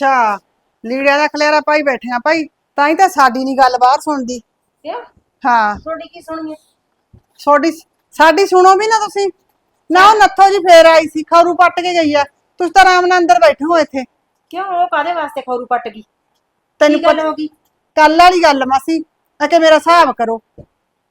ਅੱਛਾ ਲੀੜਿਆਂ ਦਾ ਖਲੇਰਾ ਪਾਈ ਬੈਠੇ ਆ ਭਾਈ ਤਾਂ ਹੀ ਤਾਂ ਸਾਡੀ ਨਹੀਂ ਗੱਲ ਬਾਹਰ ਸੁਣਦੀ। ਕਿਉਂ? ਹਾਂ। ਤੁਹਾਡੀ ਕੀ ਤੁਹਾਡੀ ਸਾਡੀ ਸੁਣੋ ਵੀ ਨਾ ਤੁਸੀਂ। ਨਾ ਉਹ ਨੱਥੋ ਜੀ ਫੇਰ ਆਈ ਸੀ ਖਰੂ ਪੱਟ ਕੇ ਗਈ ਆ। ਤੁਸੀਂ ਤਾਂ ਆਰਾਮ ਨਾਲ ਅੰਦਰ ਬੈਠੇ ਹੋ ਇੱਥੇ। ਕਿਉਂ? ਉਹ ਕਾਦੇ ਵਾਸਤੇ ਖੌਰੂ ਪੱਟ ਗਈ? ਤੈਨੂੰ ਪਤਾ ਹੋ ਗਈ? ਕੱਲ ਵਾਲੀ ਗੱਲ ਮਾਸੀ ਆ ਕਿ ਮੇਰਾ ਹਿਸਾਬ ਕਰੋ।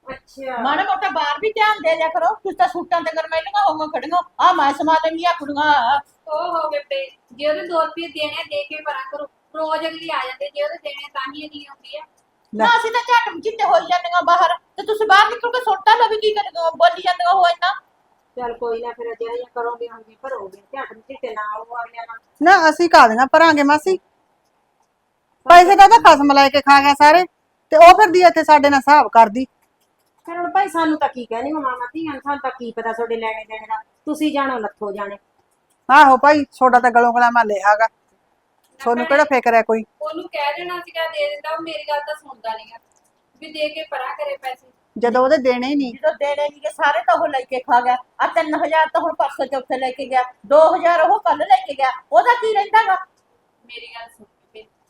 ਅੱਛਾ। ਮਾੜਾ ਮੋਟਾ ਬਾਹਰ ਵੀ ਧਿਆਨ ਦੇ ਲਿਆ ਕਰੋ। ਤੁਸੀਂ ਤਾਂ ਸੂਟਾਂ ਤੇ ਗਰਮੈਲੀਆਂ ਹੋਵਾਂ ਖੜੀਆਂ। ਆ ਮੈਂ ਸਮਾ ਲੈਂਦੀਆਂ ਕੁੜੀਆਂ। ਉਹ ਹੋ ਗਏ ਪੇ ਜੇ ਉਹਦੇ 2 ਰੁਪਏ ਦੇਣੇ ਆ, ਦੇ ਕੇ ਪਰਾਂ ਕਰੋ। ਰੋਜ਼ ਅਗਲੀ ਆ ਜਾਂਦੇ ਜੇ ਉਹਦੇ ਦੇਣੇ ਤਾਂ ਹੀ ਨਹੀਂ ਆਉਂਦੀ ਆ। ਨਾ ਅਸੀਂ ਤਾਂ ਝੱਟ ਜਿੱਤੇ ਹੋਈ ਜਾਂਦੀਆਂ ਬਾਹਰ। ਤੇ ਤੁਸੀਂ ਬਾਹਰ ਨਿਕਲ ਕੇ ਸੁੱਟਾਂ ਲਓ ਵੀ ਕੀ ਕਰੇਗਾ ਬੋਲੀ ਜਾਂਦੀਆਂ ਹੋ ਇੰਨਾ? ਚੱਲ ਕੋਈ ਨਾ ਫਿਰ ਅਜਿਹਾ ਜਿਹਾ ਕਰੋਗੇ ਹੁਣ ਵੀ ਭਰੋਗੇ ਝੱਟ ਝਿੱਟੇ ਨਾ ਉਹ ਅਗਲਿਆਂ ਨਾਲ। ਨਾ ਅਸੀਂ ਕਾਦੀਆਂ ਭਰਾਂਗੇ ਮਾਸੀ। ਪੈਸੇ ਤਾਂ ਉਹਦਾ ਖਸਮ ਲੈ ਕੇ ਖਾ ਗਿਆ ਸਾਰੇ। ਤੇ ਉਹ ਫਿਰਦੀ ਇੱਥੇ ਸਾਡੇ ਨਾਲ ਹਿਸਾਬ ਕਰਦੀ। ਫਿਰ ਹੁਣ ਭਾਈ ਸਾਨੂੰ ਤਾਂ ਕੀ ਕਹਿਣੀ ਮਾਮਾ ਧੀਆਂ ਨੂੰ ਸਾਨੂੰ ਤਾਂ ਕੀ ਪਤਾ ਤੁਹਾਡੇ ਲੈਣੇ ਦੇਣੇ ਦਾ। ਤੁਸੀਂ ਜਾਣੋ ਲੱਥੋ ਜਾਣੇ। ਆਹੋ ਭਾਈ ਤੁਹਾਡਾ ਤਾਂ ਗਲੋਂ ਗਲਾ ਮੈਂ ਲਿਆਗਾ ਤੁਹਾਨੂੰ ਕਿਹੜਾ ਫਿਕਰ ਹੈ ਕੋਈ? ਉਹਨੂੰ ਕਹਿ ਦੇਣਾ ਸੀਗਾ ਦੇ ਦਿੰਦਾ ਉਹ ਮੇਰੀ ਗੱਲ ਤਾਂ ਸੁਣਦਾ ਨਹੀਂਗਾ ਵੀ ਦੇ ਕੇ ਪਰਾਂ ਕਰੇ ਪੈਸੇ। ਜਦੋਂ ਉਹਦੇ ਦੇਣੇ ਹੀ ਨਹੀਂ ਜਦੋਂ ਦੇਣੇ ਨਹੀਂ ਸਾਰੇ ਤਾਂ ਉਹ ਲੈ ਕੇ ਖਾ ਗਿਆ। ਆ 3000 ਤਾਂ ਹੁਣ ਪਰਸੋਂ ਚੌਥੇ ਲੈ ਕੇ ਗਿਆ। 2000 ਉਹ ਕੱਲ ਲੈ ਕੇ ਗਿਆ। ਉਹਦਾ ਕੀ ਰਹਿੰਦਾਗਾ ਮੇਰੀ ਗੱਲ ਸੁਣ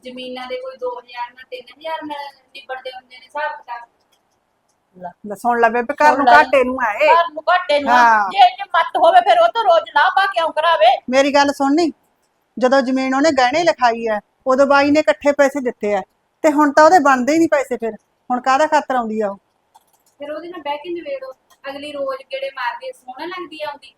ਜ਼ਮੀਨਾਂ ਦੇ ਕੋਈ 2000 ਨਾਲ 3000 ਨਾਲ ਨਿਬੜਦੇ ਹੁੰਦੇ ਨੇ ਹਿਸਾਬ ਕਿਤਾਬ। ਲੈ। ਸੁਣ ਲੈ ਬੇਬੇ ਘਰ ਨੂੰ ਸੁਣ ਲੈ। ਘਾਟੇ ਨੂੰ ਆਏ। ਘਰ ਨੂੰ ਘਾਟੇ ਨੂੰ ਹਾਂ। ਜੇ ਇਹ ਮੱਤ ਹੋਵੇ ਫਿਰ ਉਹ ਤਾਂ ਰੋਜ਼ ਲਾਭਾ ਕਿਉਂ ਕਰਾਵੇ। ਮੇਰੀ ਗੱਲ ਸੁਣਨੀ ਜਦੋਂ ਜ਼ਮੀਨ ਉਹਨੇ ਗਹਿਣੇ ਲਿਖਾਈ ਹੈ ਉਦੋਂ ਬਾਈ ਨੇ ਇਕੱਠੇ ਪੈਸੇ ਦਿੱਤੇ ਆ ਤੇ ਹੁਣ ਤਾਂ ਉਹਦੇ ਬਣਦੇ ਹੀ ਨਹੀਂ ਪੈਸੇ ਫਿਰ। ਹੁਣ ਕਾਹਦਾ ਖਾਤਰ ਆਉਂਦੀ ਆ ਉਹ? ਫਿਰ ਉਹਦੇ ਨਾਲ ਬਹਿ ਕੇ ਨਿਬੇੜੋ। ਅਗਲੀ ਰੋਜ਼ ਗੇੜੇ ਮਾਰਦੀ ਆ, ਸੋਹਣਾ ਲੱਗਦੀ ਆ ਆਉਂਦੀ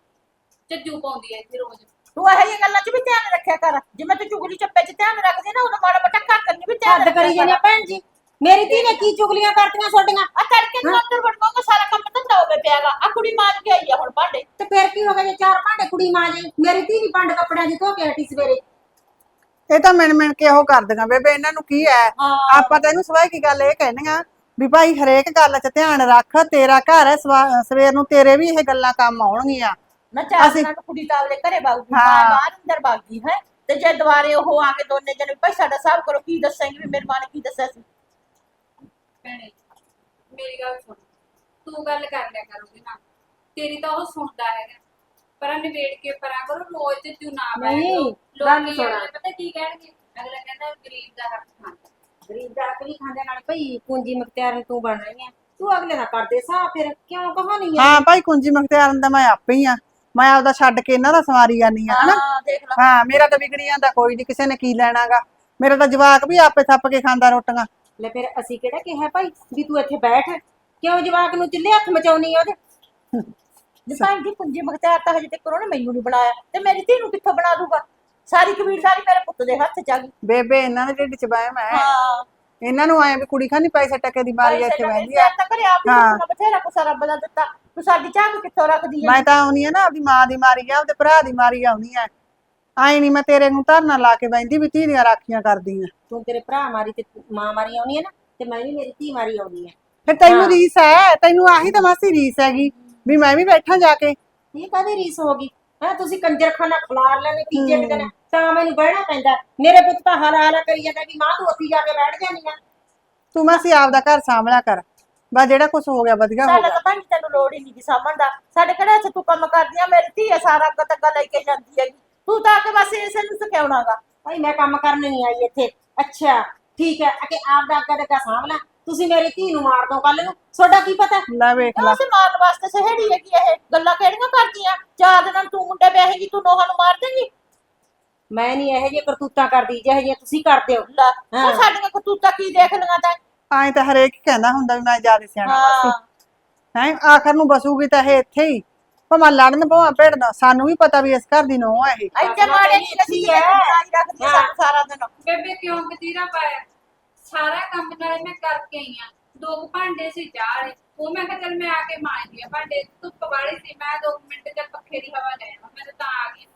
ਚੱਜੂ ਪਾਉਂਦੀ ਆ ਇੱਥੇ ਰੋਜ਼। ਤੂੰ ਇਹੋ ਜਿਹੀਆਂ ਗੱਲਾਂ 'ਚ ਵੀ ਧਿਆਨ ਰੱਖਿਆ ਕਰ। ਜਿਵੇਂ ਤੂੰ ਚੁਗਲੀ ਚੱਪੇ 'ਚ ਧਿਆਨ ਰੱਖਦੀ ਨਾ ਉਹਨੂੰ ਮਾੜਾ ਮੋਟਾ ਘਰ ਕਰਨੀ ਵੀ ਧਿਆਨ ਹੱਦ ਕਰੀ ਜਾਂਦੇ ਕਰ। ਭੈਣ ਜੀ। ਮੇਰੀ ਧੀ ਨੇ ਕੀ ਚੁਗਲੀਆਂ ਕਰਤੀਆਂ ਤੁਹਾਡੀਆਂ? ਆ ਤੜਕੇ ਨੂੰ ਅੰਦਰ ਵੜਵਾਂਗਾ ਸਾਰਾ ਕੰਮ ਧੰਦਾ ਹੋ ਪਿਆਗਾ ਆ ਕੁੜੀ ਮਾਰ ਕੇ ਆਈ ਆ ਹੁਣ ਭਾਂਡੇ। ਤੇ ਫਿਰ ਕੀ ਹੋ ਗਿਆ ਜੇ ਚਾਰ ਭਾਂਡੇ ਕੁੜੀ ਮਾਂ ਜੇ? ਮੇਰੀ ਧੀ ਨਹੀਂ ਪੰਡ ਕੱਪੜਿਆਂ ਦੀ ਧੋ ਕੇ ਹਟੀ ਸਵੇਰੇ। ਇਹ ਤਾਂ ਮਿਣ ਮਿਣ ਕੇ ਉਹ ਕਰਦੀਆਂ ਬੇਬੇ ਇਹਨਾਂ ਨੂੰ ਕੀ ਹੈ? ਹਾਂ। ਆਪਾਂ ਤਾਂ ਇਹਨੂੰ ਸਵਾਈ ਕੀ ਗੱਲ ਇਹ ਕਹਿੰਦੀਆਂ ਵੀ ਭਾਈ ਹਰੇਕ ਗੱਲ 'ਚ ਧਿਆਨ ਰੱਖ ਤੇਰਾ ਘਰ ਹੈ ਸਵਾ- ਸਵੇਰ ਨੂੰ ਤੇਰੇ ਵੀ ਇਹ ਗੱਲਾਂ ਕੰਮ ਆਉਣਗੀਆਂ। ਮੈਂ ਚਾਰ ਅਸੀਂ- ਦਿਨਾਂ ਨੂੰ ਕੁੜੀ ਤਾਂ ਆਪਦੇ ਘਰੇ ਬਾਗੀ ਹਾਂ। ਬਾਹਰ ਅੰਦਰ ਬਾਗੀ ਹੈ। ਤੇ ਜੇ ਦੁਬਾਰੇ ਉਹ ਆ ਕੇ ਦੋਨੇ ਜਣੇ ਭਾਈ ਸਾਡਾ ਹਿਸਾਬ ਕਰੋ ਕੀ ਦੱਸਾਂਗੇ ਵੀ ਮੇਰੇ ਮਾਂ ਨੇ ਕੀ ਦੱਸਿਆ ਸੀ? ਭੈਣੇ ਮੇਰੀ ਗੱਲ ਸੁਣ। ਤੂੰ ਗੱਲ ਕਰ ਲਿਆ ਕਰੋਗੇ ਨਾ। ਤੇਰੀ ਤਾਂ ਉਹ ਸੁਣਦਾ ਹੈਗਾ। ਪਰ ਨਿਬੇੜ ਕੇ ਪਰਾਂ ਕਰੋ ਰੋਜ਼ ਤੇ ਤੂੰ ਨਾ ਬਹਿ ਨਹੀਂ, ਜਾਓ। ਗੱਲ ਲੋਕੀ ਸੁਣ। ਅਗਲੇ ਪਤਾ ਕੀ ਕਹਿਣਗੇ? ਅਗਲਾ ਕਹਿੰਦਾ ਗਰੀਬ ਦਾ ਹੱਕ ਖਾਂਦਾ। ਗਰੀਬ ਦਾ ਅਕਲੀ ਖਾਂਦੇ ਨਾਲ ਭਈ ਪੂੰਜੀ ਮੁਖਤਿਆਰ ਨੂੰ ਤੂੰ ਬਣ ਰਹੀ ਹੈ ਤੂੰ ਅਗਲੇ ਦਾ ਕਰਦੇ ਸਾਹ ਫਿਰ ਕਿਉਂ ਕਹਾਣੀ ਹੈ ਹਾਂ ਭਾਈ ਕੁੰਜੀ ਮੁਖਤਿਆਰਨ ਦਾ ਮੈਂ ਆਪੇ ਹੀ ਆ। ਮੈਂ ਆਪਦਾ ਛੱਡ ਕੇ ਇਹਨਾਂ ਦਾ ਸਵਾਰੀ ਜਾਨੀ ਆ ਹਨਾ? ਹਾਂ ਦੇਖ ਲਓ ਹਾਂ ਮੇਰਾ ਤਾਂ ਵਿਗੜੀ ਜਾਂਦਾ ਕੋਈ ਨਹੀਂ ਕਿਸੇ ਨੇ ਕੀ ਲੈਣਾਗਾ। ਮੇਰਾ ਤਾਂ ਜਵਾਕ ਵੀ ਆਪੇ ਥੱਪ ਕੇ ਖਾਂਦਾ ਰੋਟੀਆਂ। ਲੈ ਫਿਰ ਅਸੀਂ ਕਿਹੜਾ ਕਿਹਾ ਭਾਈ ਵੀ ਤੂੰ ਇੱਥੇ ਬੈਠ। ਕਿਉਂ ਜਵਾਕ ਨੂੰ ਚੁੱਲ੍ਹੇ ਹੱਥ ਮਚਾਉਣੀ ਆ ਉਹਦੇ? ਜਿਸਾਂ ਦੀ ਪੁੰਜੀ ਮੁਖਤਿਆਰ ਤਾਂ ਹਜੇ ਤੱਕ ਉਹਨੇ ਮੈਨੂੰ ਨਹੀਂ ਬਣਾਇਆ। ਤੇ ਮੇਰੀ ਧੀ ਨੂੰ ਕਿੱਥੋਂ ਬਣਾ ਦੂਗਾ? ਸਾਰੀ ਕਬੀਲਦਾਰੀ ਮੇਰੇ ਪੁੱਤ ਦੇ ਹੱਥ 'ਚ ਆ ਗਈ। ਬੇਬੇ ਇਹਨਾਂ ਦੇ ਢਿੱਡ ਚ ਬਾਇਆ ਮੈਂ। ਹਾਂ। ਇਹਨਾਂ ਨੂੰ ਆਏ ਵੀ ਕੁੜੀ ਖਾਨੀ ਪੈਸੇ ਟਕੇ ਦੀ ਮਾਰੀ ਇੱਥੇ ਬਹਿੰਦੀ ਆ। ਤਾਂ ਕਰੇ ਆਪ ਹੀ ਬਥੇਰਾ ਕੁਛ ਰੱਬ ਦਾ ਦਿੱਤਾ। ਤੂੰ ਸਾਡੀ ਚਾਹ ਕਿੱਥੋਂ ਰੱਖਦੀ ਹੈ ਮੈਂ ਤਾਂ ਆਉਣੀ ਆ ਨਾ ਆਪਦੀ ਮਾਂ ਦੀ ਮਾਰੀ ਆ ਆਪਦੇ ਭਰਾ ਦੀ ਮਾਰੀ ਆਉਣੀ ਆ। ਆਈ ਨਹੀਂ ਮੈਂ ਤੇਰੇ ਨੂੰ ਧਰਨਾ ਲਾ ਕੇ ਬੈਂਦੀ ਵੀ ਧੀ ਦੀਆਂ ਰਾਖੀਆਂ ਕਰਦੀ ਆ। ਤੂੰ ਤੇਰੇ ਭਰਾ ਮਾਰੀ ਤੇ ਮਾਂ ਮਾਰੀ ਆਉਣੀ ਹੈ ਨਾ ਤੇ ਮੈਂ ਵੀ ਮੇਰੀ ਧੀ ਮਾਰੀ ਆਉਣੀ ਹੈ ਫਿਰ ਤੈਨੂੰ ਰੀਸ ਹੈ ਤੈਨੂੰ ਆਹੀ ਤਾਂ ਮਾਸੀ ਰੀਸ ਹੈਗੀ ਵੀ ਮੈਂ ਵੀ ਬੈਠਾ ਜਾ ਕੇ। ਇਹ ਕਾਹਦੀ ਰੀਸ ਹੋ ਗਈ? ਹੈ ਤੁਸੀਂ ਕੰਜਰਖਾਨਾ ਖਲਾਰ ਲੈਣੇ ਤੀਜੇ ਕੁ ਦਿਨ ਤਾਂ ਮੈਨੂੰ ਬਹਿਣਾ ਪੈਂਦਾ। ਮੇਰੇ ਪੁੱਤ ਤਾਂ ਹਾਲਾ ਹਾਲਾ ਕਰੀ ਜਾਂਦਾ ਵੀ ਮਾਂ ਤੂੰ ਉੱਥੇ ਜਾ ਕੇ ਬੈਠ ਜਾਨੀ ਆ। ਤੂੰ ਮਾਸੀ ਆਪਦਾ ਘਰ ਸਾਂਭਲਿਆ ਕਰ। ਬਸ ਜਿਹੜਾ ਕੁਝ ਹੋ ਗਿਆ ਵਧੀਆ ਹੋ ਸਾਡਾ ਗਿਆ। ਤਾਂ ਭਾਈ ਤੈਨੂੰ ਲੋੜ ਹੀ ਨਹੀਂ ਦੀ ਸਾਂਭਣ ਦਾ। ਸਾਡੇ ਕਿਹੜੇ ਇੱਥੇ ਤੂੰ ਕੰਮ ਕਰਦੀ ਆ? ਮੇਰੀ ਧੀ ਆ ਸਾਰਾ ਅੱਗਾ ਤੱਗਾ ਲੈ ਕੇ ਜਾਂਦੀ ਹੈਗੀ। ਤੂੰ ਤਾਂ ਆ ਕੇ ਬਸ ਇਸੇ ਨੂੰ ਸਿਖਾਉਣਾਗਾ ਭਾਈ ਮੈਂ ਕੰਮ ਕਰਨ ਨਹੀਂ ਆਈ ਇੱਥੇ। ਅੱਛਾ ਠੀਕ ਹੈ। ਅਕੇ ਆਪ ਦਾ ਅੱਗਾ ਦਾ ਸਾਂਭ ਲੈ। ਤੁਸੀਂ ਮੇਰੀ ਧੀ ਨੂੰ ਮਾਰ ਦੋ ਕੱਲ ਨੂੰ। ਤੁਹਾਡਾ ਕੀ ਪਤਾ? ਲੈ ਵੇਖ ਲੈ। ਅਸੀਂ ਮਾਰਨ ਵਾਸਤੇ ਸਹੇੜੀ ਹੈਗੀ ਇਹ। ਗੱਲਾਂ ਕਿਹੜੀਆਂ ਕਰਦੀਆਂ? ਚਾਰ ਦਿਨਾਂ ਨੂੰ ਤੂੰ ਮੁੰਡੇ ਵਿਆਹੇਗੀ ਤੂੰ ਨੋਹਾਂ ਨੂੰ ਮਾਰ ਦੇਂਗੀ? ਮੈਂ ਨਹੀਂ ਇਹੋ ਜਿਹੇ ਕਰਤੂਤਾਂ ਕਰਦੀ ਜਿਹੋ ਜਿਹੀਆਂ ਤੁਸੀਂ ਕਰਦੇ ਹੋ। ਲੈ ਹਾਂ। ਉਹ ਸਾਡੀਆਂ ਕਤੂਤਾਂ ਕੀ ਦੇਖ ਲਈਆਂ ਤਾਂ? ਆਏ ਤਾਂ ਹਰੇਕ ਹੀ ਕਹਿੰਦਾ ਹੁੰਦਾ ਵੀ ਮੈਂ ਜ਼ਿਆਦਾ ਸਿਆਣਾ ਹਾਂ। ਹੈ ਆਖਰ ਨੂੰ ਬਸੂਗੀ ਤਾਂ ਇਹ ਇੱਥੇ ਹੀ। ਭਾਵੇਂ ਲੜਨ ਭਾਵੇਂ ਭਿੜਨਾ ਸਾਨੂੰ ਵੀ ਪਤਾ ਵੀ ਇਸ ਘਰ ਦੀ ਨੋਹ ਹੈ ਇਹ। ਇੱਥੇ ਮਾੜੇ ਨਹੀਂ ਰੱਖੀ ਹੈ ਰੱਖਦੀ ਹਾਂ। ਸਾਨੂੰ ਸਾਰਾ ਦਿਨ। ਬੇਬੇ ਕਿਉਂ ਬਤੀਰਾ ਪਾਇਆ? ਸਾਰਾ ਕੰਮ ਨਾਲੇ ਮੈਂ ਕਰਕੇ ਆਈ ਆ। ਦੋ ਕੁ ਭਾਂਡੇ ਸੀ ਚਾਹ ਵਾਲੇ ਉਹ ਮੈਂ ਕਿਹਾ ਚੱਲ ਮੈਂ ਆ ਕੇ ਮਾਂਜਦੀ ਆ ਭਾਂਡੇ। ਧੁੱਪ ਵਾਲੀ ਸੀ ਮੈਂ ਦੋ ਕੁ ਮਿੰਟ ਚੱਲ ਪੱਖੇ ਦੀ ਹਵਾ ਲੈ ਆਵਾਂ ਮੈਂ ਤਾਂ ਤਾਂ ਆ ਗਈ।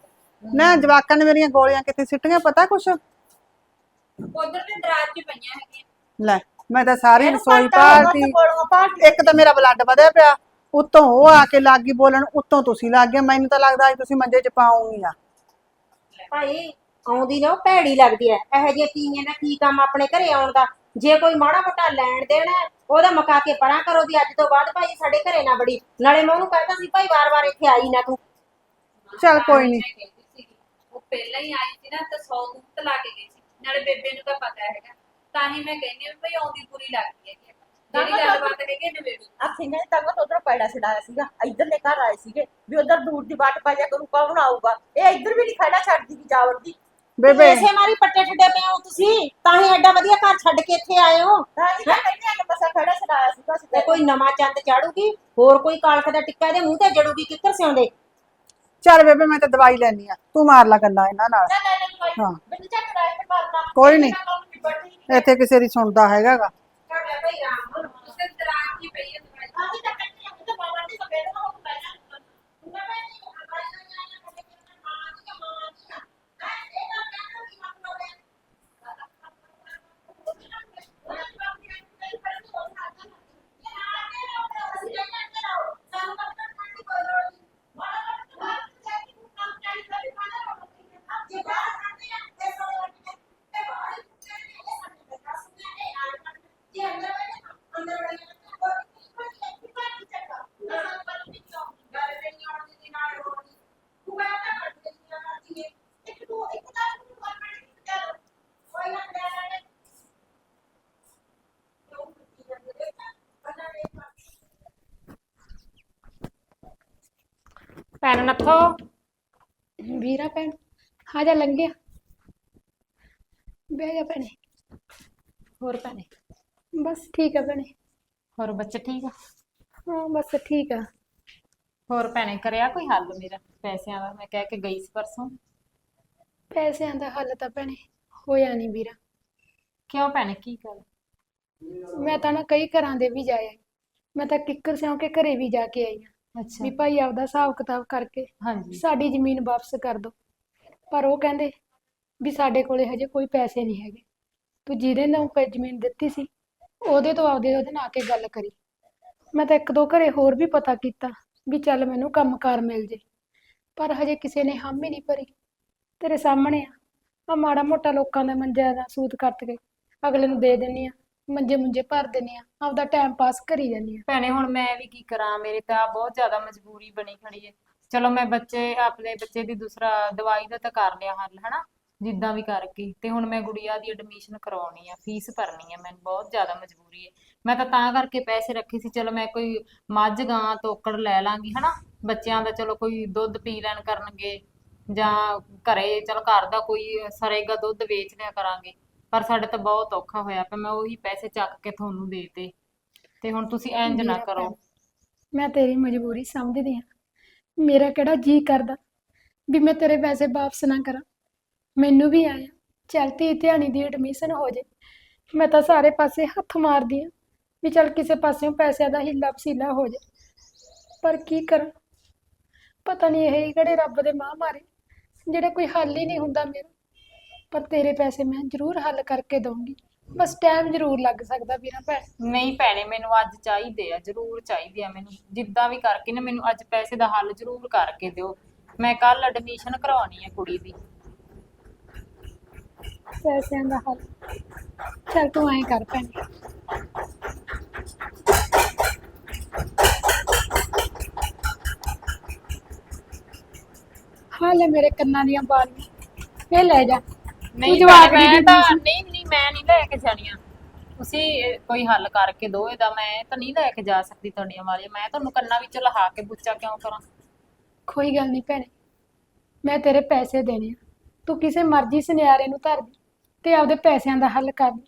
ਨਾ ਜਵਾਕਾਂ ਨੇ ਮੇਰੀਆਂ ਗੋਲੀਆਂ ਕਿੱਥੇ ਸਿੱਟੀਆਂ ਪਤਾ ਕੁਛ? ਉਧਰ ਦੇ ਦਰਾਜ 'ਚ ਪਈਆਂ ਹੈਗੀਆਂ। ਲੈ ਮੈਂ ਤਾਂ ਸਾਰੀ ਰਸੋਈ ਤੇ ਕੋਲੋਂ ਪਾਲਟੀ ਇੱਕ ਤਾਂ ਮੇਰਾ ਬਲੱਡ ਵਧਿਆ ਪਿਆ। ਉੱਤੋਂ ਉਹ ਆ ਕੇ ਲੱਗ ਗਈ ਬੋਲਣ ਉੱਤੋਂ ਤੁਸੀਂ ਲੱਗ ਗਏ। ਮੈਨੂੰ ਤਾਂ ਲੱਗਦਾ ਅੱਜ ਤੁਸੀਂ ਮੰਜੇ 'ਚ ਪਾਉਂਗੀਆਂ ਭਾਈ ਆਉਂਦੀ ਨਾ ਉਹ ਭੈੜੀ ਲੱਗਦੀ ਐ। ਇਹੋ ਜਿਹੇ ਤੀਆਂ ਦਾ ਕੀ ਕੰਮ ਆਪਣੇ ਘਰੇ ਆਉਣ ਦਾ? ਜੇ ਕੋਈ ਮਾੜਾ ਮੋਟਾ ਲੈਣ ਦੇਣਾ ਹੈ, ਉਹਦਾ ਮੁਕਾ ਕੇ ਪਰਾਂ ਕਰੋ ਵੀ ਅੱਜ ਤੋਂ ਬਾਅਦ ਭਾਈ ਸਾਡੇ ਘਰੇ ਨਾ ਬੜੀ ਨਾਲੇ ਮੈਂ ਉਹਨੂੰ ਕਹਿੰਦਾ ਸੀ ਭਾਈ ਵਾਰ-ਵਾਰ ਇੱਥੇ ਆਈ ਨਾ ਤੂੰ। ਚੱਲ ਕੋਈ ਨੀ। ਮੈਂ ਕਹਿੰਦੀ ਸੀਗੀ, ਉਹ ਪਹਿਲਾਂ ਹੀ ਆਈ ਸੀ ਨਾ ਤਾਂ 100 ਦੂਤ ਲਾ ਕੇ ਗਈ ਸੀ। ਨਾਲੇ ਬੇਬੇ ਨੂੰ ਤਾਂ ਪਤਾ ਹੈਗਾ। ਤਾਂ ਹੀ ਮੈਂ ਕਹਿੰਦੀ ਹਾਂ ਵੀ ਭਈ ਆਉਂਦੀ ਪੂਰੀ ਲੱਗਦੀ ਹੈਗੀ ਜਿਹੜੀ ਗੱਲਬਾਤ ਹੈਗੀ ਨਵੇੜੂ? ਆ ਸਿੰਘਾਂ ਨੇ ਤੰਗ ਉਧਰ ਪੈੜਾ ਛਡਾਇਆ ਸੀਗਾ ਇੱਧਰ ਨੇ ਘਰ ਆਏ ਸੀਗੇ ਵੀ ਉਧਰ ਦੂਰ ਦੀ ਬਾਟ ਪਾ ਜਾ ਕਰੂ ਕੌਣ ਆਊਗਾ? ਇਹ ਇੱਧਰ ਵੀ ਨਹੀਂ ਖੜਾ ਛੱਡਦੀ ਦੀ ਜਾਵੜ ਦੀ ਬੇਬੇ। ਇਸੇ ਮਾਰੀ ਪੱਟੇ ਠੱਡੇ ਪਏ ਹੋ ਤੁਸੀਂ ਤਾਂ ਹੀ ਐਡਾ ਵਧੀਆ ਘਰ ਛੱਡ ਕੇ ਇੱਥੇ ਆਏ ਹੋ। ਤਾਂ ਹੀ ਤਾਂ ਕਹਿੰਦੇ ਆ ਕਿ ਮਸਾ ਖੜਾ ਛਡਾਇਆ ਸੀਗਾ ਅਸੀਂ ਤੇ ਕੋਈ ਨਵਾਂ ਚੰਦ ਚਾੜੂਗੀ ਹੋਰ ਕੋਈ ਕਾਲਖ ਦਾ ਟਿੱਕਾ ਇਹਦੇ ਮੂੰਹ ਤੇ ਜੜੂਗੀ ਕਿੱਕਰ ਸਿਉਂਦੇ? ਚੱਲ ਬੇਬੇ ਮੈਂ ਤਾਂ ਦਵਾਈ ਲੈਣੀ ਆ। ਤੂੰ ਮਾਰ ਲਾ ਗੱਲਾਂ ਇਹਨਾਂ ਨਾਲ। ਹਾਂ। ਚੱਕ ਰਾਇ ਤੇ ਮਾਰਨਾ। ਕੋਈ ਇੱਥੇ ਕਿਸੇ ਦੀ ਸੁਣਦਾ ਹੈਗਾਗਾ பெய்யும் ਭੈਣ ਨੱਥੋ। ਵੀਰਾ ਭੈਣ ਆ ਜਾ ਲੰਘਿਆ। ਬਹਿ ਜਾ ਭੈਣੇ। ਹੋਰ ਭੈਣੇ? ਬਸ ਠੀਕ ਆ ਭੈਣੇ। ਹੋਰ ਬੱਚੇ ਠੀਕ ਆ? ਹਾਂ ਬਸ ਠੀਕ ਆ। ਹੋਰ ਭੈਣੇ ਕਰਿਆ ਕੋਈ ਹੱਲ ਮੇਰਾ ਪੈਸਿਆਂ ਦਾ? ਮੈਂ ਕਹਿ ਕੇ ਗਈ ਸੀ ਪਰਸੋਂ। ਪੈਸਿਆਂ ਦਾ ਹੱਲ ਤਾਂ ਭੈਣੇ ਹੋਇਆ ਨਹੀਂ ਵੀਰਾ। ਕਿਉਂ ਭੈਣੇ ਕੀ ਗੱਲ? ਮੈਂ ਤਾਂ ਨਾ ਕਈ ਘਰਾਂ ਦੇ ਵੀ ਜਾਇਆ। ਮੈਂ ਤਾਂ ਕਿੱਕਰ ਸਿਉਂ ਕੇ ਘਰੇ ਵੀ ਜਾ ਕੇ ਆਈ ਆ। ਅੱਛਾ। ਵੀ ਭਾਈ ਆਪਦਾ ਹਿਸਾਬ ਕਿਤਾਬ ਕਰਕੇ ਹਾਂਜੀ। ਸਾਡੀ ਜ਼ਮੀਨ ਵਾਪਸ ਕਰ ਦਿਓ ਪਰ ਉਹ ਕਹਿੰਦੇ ਵੀ ਸਾਡੇ ਕੋਲੇ ਹਜੇ ਕੋਈ ਪੈਸੇ ਨਹੀਂ ਹੈਗੇ। ਤੂੰ ਜਿਹਦੇ ਨਾਲ ਪੈ ਜ਼ਮੀਨ ਦਿੱਤੀ ਸੀ ਉਹਦੇ ਤੋਂ ਆਪਦੇ ਉਹਦੇ ਨਾਲ ਆ ਕੇ ਗੱਲ ਕਰੀ। ਮੈਂ ਤਾਂ ਇੱਕ ਦੋ ਘਰੇ ਹੋਰ ਵੀ ਪਤਾ ਕੀਤਾ ਵੀ ਚੱਲ ਮੈਨੂੰ ਕੰਮਕਾਰ ਮਿਲ ਜੇ। ਪਰ ਹਜੇ ਕਿਸੇ ਨੇ ਹਾਮੀ ਨਹੀਂ ਭਰੀ। ਤੇਰੇ ਸਾਹਮਣੇ ਆ। ਆ ਮਾੜਾ ਮੋਟਾ ਲੋਕਾਂ ਦਾ ਮੰਜਿਆਂ ਦਾ ਸੂਤ ਕੱਟ ਕੇ ਅਗਲੇ ਨੂੰ ਦੇ ਦਿੰਨੀ ਆ। ਮੰਜੇ ਮੁੰਜੇ ਭਰ ਦਿੰਨੀ ਆ, ਆਪਦਾ ਟਾਈਮ ਪਾਸ ਕਰੀ ਜਾਂਦੀ ਆ। ਭੈਣੇ, ਹੁਣ ਮੈਂ ਵੀ ਕੀ ਕਰਾਂ, ਮੇਰੀ ਤਾਂ ਬਹੁਤ ਜ਼ਿਆਦਾ ਮਜਬੂਰੀ ਬਣੀ ਖੜੀ ਹੈ ਚਲੋ, ਮੈਂ ਬੱਚੇ, ਆਪਣੇ ਬੱਚੇ ਦੀ ਦੂਸਰਾ, ਦਵਾਈ ਦਾ ਤਾਂ ਕਰ ਲਿਆ ਹੱਲ, ਹਨਾ? ਜਿੱਦਾਂ ਵੀ ਕਰਕੇ। ਤੇ ਹੁਣ ਮੈਂ ਗੁੜੀਆ ਦੀ ਐਡਮਿਸ਼ਨ ਕਰਵਾਉਣੀ ਆ ਫੀਸ ਭਰਨੀ ਆ, ਮੈਨੂੰ ਬਹੁਤ ਜ਼ਿਆਦਾ ਮਜਬੂਰੀ ਹੈ ਮੈਂ ਤਾਂ ਤਾਂ ਕਰਕੇ ਪੈਸੇ ਰੱਖੇ ਸੀ, ਚਲੋ, ਮੈਂ ਕੋਈ ਮੱਝ, ਗਾਂ, ਤੋਕੜ ਲੈ ਲਾਂਗੀ, ਹਨਾ? ਬੱਚਿਆਂ ਦਾ ਚਲੋ, ਕੋਈ ਦੁੱਧ ਪੀ ਲੈਣ ਕਰਨਗੇ, ਜਾਂ ਘਰੇ, ਚਲ, ਘਰ ਦਾ ਕੋਈ ਸਰੇਗਾ ਦੁੱਧ ਵੇਚ ਲਿਆ ਕਰਾਂਗੇ। ਪਰ ਸਾਡੇ ਤਾਂ ਬਹੁਤ ਔਖਾ ਹੋਇਆ ਪਿਆ ਮੈਂ ਉਹੀ ਪੈਸੇ ਚੱਕ ਕੇ ਤੁਹਾਨੂੰ ਦੇਤੇ ਤੇ। ਹੁਣ ਤੁਸੀਂ ਇੰਜ ਨਾ ਮੇਰਾ ਕਰੋ। ਭੈਣ, ਮੈਂ ਤੇਰੀ ਮਜਬੂਰੀ ਸਮਝਦੀ ਆ ਮੇਰਾ ਕਿਹੜਾ ਜੀ ਕਰਦਾ ਵੀ ਮੈਂ ਤੇਰੇ ਪੈਸੇ ਵਾਪਸ ਨਾ ਕਰਾਂ। ਮੈਨੂੰ ਵੀ ਆਇਆ ਚੱਲ ਧੀ ਧਿਆਣੀ ਦੀ ਐਡਮਿਸ਼ਨ ਹੋ ਜੇ। ਮੈਂ ਤਾਂ ਸਾਰੇ ਪਾਸੇ ਹੱਥ ਮਾਰਦੀ ਆ ਵੀ ਚੱਲ ਕਿਸੇ ਪਾਸਿਓਂ ਪੈਸਿਆਂ ਦਾ ਹਿੱਲਾ ਵਸੀਲਾ ਹੋ ਜੇ। ਪਰ ਕੀ ਕਰਾਂ? ਪਤਾ ਨਹੀਂ ਇਹ ਕਿਹੜੇ ਰੱਬ ਦੇ ਮਾਂ ਮਾਰੇ ਜਿਹੜਾ ਕੋਈ ਹੱਲ ਹੀ ਨਹੀਂ ਹੁੰਦਾ ਮੇਰਾ। ਪਰ ਤੇਰੇ ਪੈਸੇ ਮੈਂ ਜ਼ਰੂਰ ਹੱਲ ਕਰਕੇ ਦਊਂਗੀ। ਬਸ ਟਾਈਮ ਜ਼ਰੂਰ ਲੱਗ ਸਕਦਾ ਵੀਰਾ ਭੈਣ। ਨਹੀਂ ਭੈਣੇ ਮੈਨੂੰ ਅੱਜ ਚਾਹੀਦੇ ਆ ਜ਼ਰੂਰ ਚਾਹੀਦੇ ਆ ਮੈਨੂੰ। ਜਿੱਦਾਂ ਵੀ ਕਰਕੇ ਨਾ ਮੈਨੂੰ ਅੱਜ ਪੈਸੇ ਦਾ ਹੱਲ ਜ਼ਰੂਰ ਕਰਕੇ ਦਿਓ। ਮੈਂ ਕੱਲ ਐਡਮਿਸ਼ਨ ਕਰਵਾਉਣੀ ਹੈ ਕੁੜੀ ਦੀ। ਪੈਸਿਆਂ ਦਾ ਹੱਲ। ਚੱਲ ਤੂੰ ਐਂ ਕਰ ਭੈਣ। ਹਾਂ ਲੈ ਮੇਰੇ ਕੰਨਾਂ ਦੀਆਂ ਬਾਲੀਆਂ। ਇਹ ਲੈ ਜਾ। ਨਹੀਂ ਦੀ ਮੈਂ ਤਾਂ ਨਹੀਂ ਨਹੀਂ ਮੈਂ ਨਹੀਂ ਲੈ ਕੇ ਜਾਣੀਆਂ ਤੁਸੀਂ ਕੋਈ ਹੱਲ ਕਰਕੇ ਦਿਓ ਇਹਦਾ ਮੈਂ ਤਾਂ ਨਹੀਂ ਲੈ ਕੇ ਜਾ ਸਕਦੀ ਤੁਹਾਡੀਆਂ ਵਾਲੀਆਂ। ਮੈਂ ਤੁਹਾਨੂੰ ਕੰਨਾਂ ਵਿੱਚ ਲਹਾ ਕੇ ਪੁੱਛਾ ਕਿਉਂ ਕਰਾਂ? ਕੋਈ ਗੱਲ ਨਹੀਂ ਭੈਣੇ। ਮੈਂ ਤੇਰੇ ਪੈਸੇ ਦੇਣੇ ਆ। ਤੂੰ ਕਿਸੇ ਮਰਜ਼ੀ ਸੁਨਿਆਰੇ ਨੂੰ ਧਰ ਦੇ ਤੇ ਆਪਦੇ ਪੈਸਿਆਂ ਦਾ ਹੱਲ ਕਰ ਦੇ।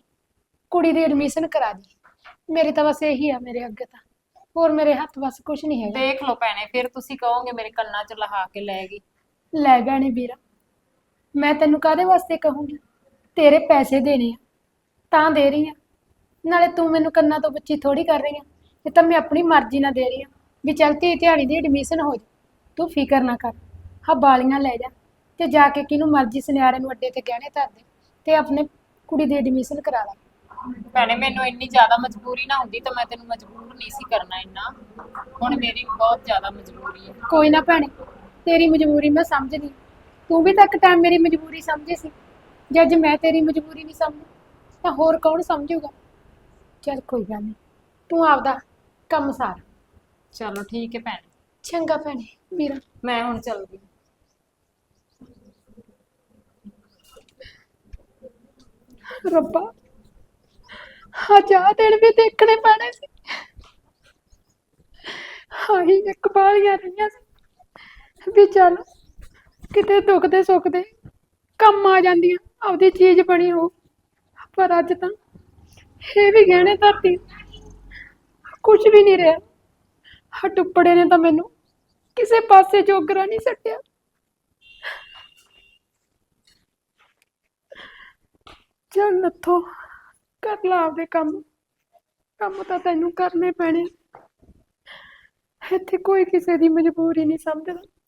ਕੁੜੀ ਦੀ ਐਡਮਿਸ਼ਨ ਕਰਾ ਦੇ। ਮੇਰੀ ਤਾਂ ਬਸ ਇਹੀ ਆ ਮੇਰੇ ਅੱਗੇ ਤਾਂ। ਹੋਰ ਮੇਰੇ ਹੱਥ ਬਸ ਕੁਝ ਨਹੀਂ ਹੈਗਾ। ਦੇਖ ਲਓ ਭੈਣੇ ਫਿਰ ਤੁਸੀਂ ਕਹੋਗੇ ਮੇਰੇ ਕੰਨਾਂ 'ਚ ਲਹਾ ਕੇ ਲੈ ਗਈ। ਲੈ ਭੈਣੇ ਵੀਰਾ। ਮੈਂ ਤੈਨੂੰ ਕਾਹਦੇ ਵਾਸਤੇ ਕਹੂੰਗੀ? ਤੇਰੇ ਪੈਸੇ ਦੇਣੇ ਆ ਤਾਂ ਦੇ ਰਹੀ ਆ। ਨਾਲੇ ਤੂੰ ਮੈਨੂੰ ਕੰਨਾਂ ਤੋਂ ਬੱਚੀ ਥੋੜੀ ਕਰ ਰਹੀ ਆ ਇਹ ਤਾਂ ਮੈਂ ਆਪਣੀ ਮਰਜ਼ੀ ਨਾਲ ਦੇ ਰਹੀ ਆ ਵੀ ਚੱਲ ਧੀ ਧਿਆਣੀ ਦੀ ਐਡਮਿਸ਼ਨ ਹੋ ਜਾ ਤੂੰ ਫਿਕਰ ਨਾ ਕਰ ਹਾਂ ਬਾਲੀਆਂ ਲੈ ਜਾ ਤੇ ਜਾ ਕੇ ਕਿਹਨੂੰ ਮਰਜ਼ੀ ਸੁਨਿਆਰੇ ਨੂੰ ਅੱਡੇ ਤੇ ਗਹਿਣੇ ਧਰ ਦੇ ਤੇ ਆਪਣੇ ਕੁੜੀ ਦੀ ਐਡਮਿਸ਼ਨ ਕਰਾ ਲੈ। ਭੈਣੇ ਮੈਨੂੰ ਇੰਨੀ ਜ਼ਿਆਦਾ ਮਜਬੂਰੀ ਨਾ ਹੁੰਦੀ ਤਾਂ ਮੈਂ ਤੈਨੂੰ ਮਜਬੂਰ ਨਹੀਂ ਸੀ ਕਰਨਾ ਇੰਨਾ। ਹੁਣ ਮੇਰੀ ਬਹੁਤ ਜ਼ਿਆਦਾ ਮਜਬੂਰੀ ਹੈ ਕੋਈ ਨਾ ਭੈਣੇ ਤੇਰੀ ਮਜਬੂਰੀ ਮੈਂ ਸਮਝਦੀ ਤੂੰ ਵੀ ਤਾਂ ਇੱਕ ਟਾਈਮ ਮੇਰੀ ਮਜਬੂਰੀ ਸਮਝੀ ਸੀ। ਜੇ ਅੱਜ ਮੈਂ ਤੇਰੀ ਮਜਬੂਰੀ ਨਹੀਂ ਸਮਝੀ ਤਾਂ ਹੋਰ ਕੌਣ ਸਮਝੂਗਾ? ਚੱਲ ਕੋਈ ਗੱਲ ਨਹੀਂ ਤੂੰ ਆਪਦਾ ਕੰਮ ਸਾਰ। ਚਲੋ ਠੀਕ ਹੈ ਭੈਣੇ। ਚੰਗਾ ਭੈਣੇ ਵੀਰਾ। ਮੈਂ ਹੁਣ ਚੱਲਦੀ ਰੱਬਾ ਅੱਜ ਆਹ ਦਿਨ ਵੀ ਦੇਖਣੇ ਪੈਣੇ ਸੀ। ਹਾਈ ਇੱਕ ਬਾਲੀਆਂ ਰਹੀਆਂ ਸੀ। ਵੀ ਚੱਲ ਕਿਤੇ ਦੁੱਖ ਦੇ ਸੁੱਖ ਦੇ ਕੰਮ ਆ ਜਾਂਦੀਆਂ, ਆਪਦੀ ਚੀਜ਼ ਬਣੀ ਹੋ। ਪਰ ਅੱਜ ਤਾਂ ਇਹ ਵੀ ਗਹਿਣੇ ਧਰਤੀ ਕੁਝ ਵੀ ਨਹੀਂ ਰਿਹਾ। ਆ ਟੁੱਪੜੇ ਨੇ ਤਾਂ ਮੈਨੂੰ ਕਿਸੇ ਪਾਸੇ ਜੋਗਰਾ ਨਹੀਂ ਸੱਟਿਆ। ਚੱਲ ਨੱਥੋ, ਕਰ ਲਾ ਆਪਦੇ ਕੰਮ। ਕੰਮ ਤਾਂ ਤੈਨੂੰ ਕਰਨੇ ਪੈਣੇ। ਇੱਥੇ ਕੋਈ ਕਿਸੇ ਦੀ ਮਜਬੂਰੀ ਨਹੀਂ ਸਮਝਦਾ।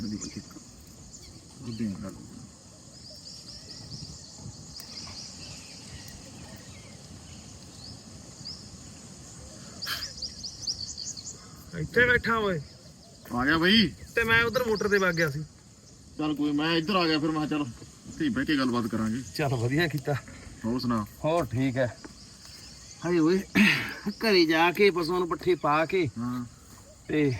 ਰਹਿਣ ਦੀ ਕੋਈ ਗੁੱਡੀ ਨਾਲ। ਇੱਥੇ ਬੈਠਾ ਓਏ। ਆ ਗਿਆ ਬਈ। ਤੇ ਮੈਂ ਉਧਰ ਮੋਟਰ ਤੇ ਵਗ ਗਿਆ ਸੀ। ਚੱਲ ਕੋਈ ਮੈਂ ਇੱਧਰ ਆ ਗਿਆ ਫਿਰ ਮੈਂ ਕਿਹਾ ਚੱਲ ਇੱਥੇ ਹੀ ਬਹਿ ਕੇ ਗੱਲਬਾਤ ਕਰਾਂਗੇ। ਚੱਲ ਵਧੀਆ ਕੀਤਾ। ਹੋਰ ਸੁਣਾ? ਹੋਰ ਠੀਕ ਹੈ ਹਾਏ ਓਏ ਘਰੇ ਜਾ ਕੇ ਪਸ਼ੂਆਂ ਨੂੰ ਪੱਠੇ ਪਾ ਕੇ ਹਾਂ। ਤੇ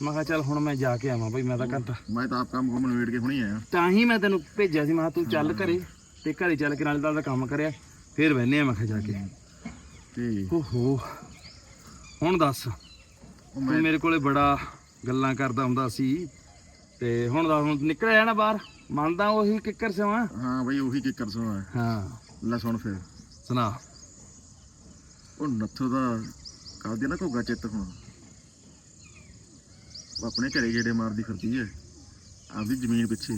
ਮੈਂ ਕਿਹਾ ਚੱਲ ਹੁਣ ਮੈਂ ਜਾ ਕੇ ਆਵਾਂ ਬਈ ਮੈਂ ਤਾਂ ਘੰਟਾ ਮੈਂ ਤਾਂ ਆਪ ਕੰਮ ਕੰਮ ਨਵੇੜ ਕੇ ਹੁਣੀ ਆਇਆ। ਤਾਂ ਹੀ ਮੈਂ ਤੈਨੂੰ ਭੇਜਿਆ ਸੀ ਮੈਂ ਕਿਹਾ ਤੂੰ ਚੱਲ ਘਰੇ ਤੇ ਘਰੇ ਚੱਲ ਕੇ ਨਾਲੇ ਦਾ ਕੰਮ ਕਰਿਆ ਫੇਰ ਬਹਿਨੇ ਆ ਮੈਂ ਕਿਹਾ ਜਾ ਕੇ। ਤੇ ਓਹੋ ਹੁਣ ਦੱਸ ਉਹ ਤੂੰ ਮੈਂ ਮੇਰੇ ਕੋਲੇ ਬੜਾ ਗੱਲਾਂ ਕਰਦਾ ਹੁੰਦਾ ਸੀ ਤੇ ਹੁਣ ਦੱਸ ਹੁਣ ਨਿਕਲਿਆ ਨਾ ਬਾਹਰ ਮੰਨਦਾ ਉਹੀ ਕਿੱਕਰ ਸਿਵਾ ਹਾਂ ਬਈ ਉਹੀ ਕਿੱਕਰ ਸੁਣਾ ਹਾਂ। ਲੈ ਸੁਣ ਫਿਰ। ਸੁਣਾ। ਉਹ ਨੱਥੋ ਦਾ ਕਰਦੇ ਨਾ ਘੋਗਾ ਚਿੱਤ ਹੁਣ। ਆਪਣੇ ਘਰੇ ਗੇੜੇ ਮਾਰਦੀ ਫਿਰਦੀ ਹੈ। ਆਪਦੀ ਜ਼ਮੀਨ ਪਿੱਛੇ।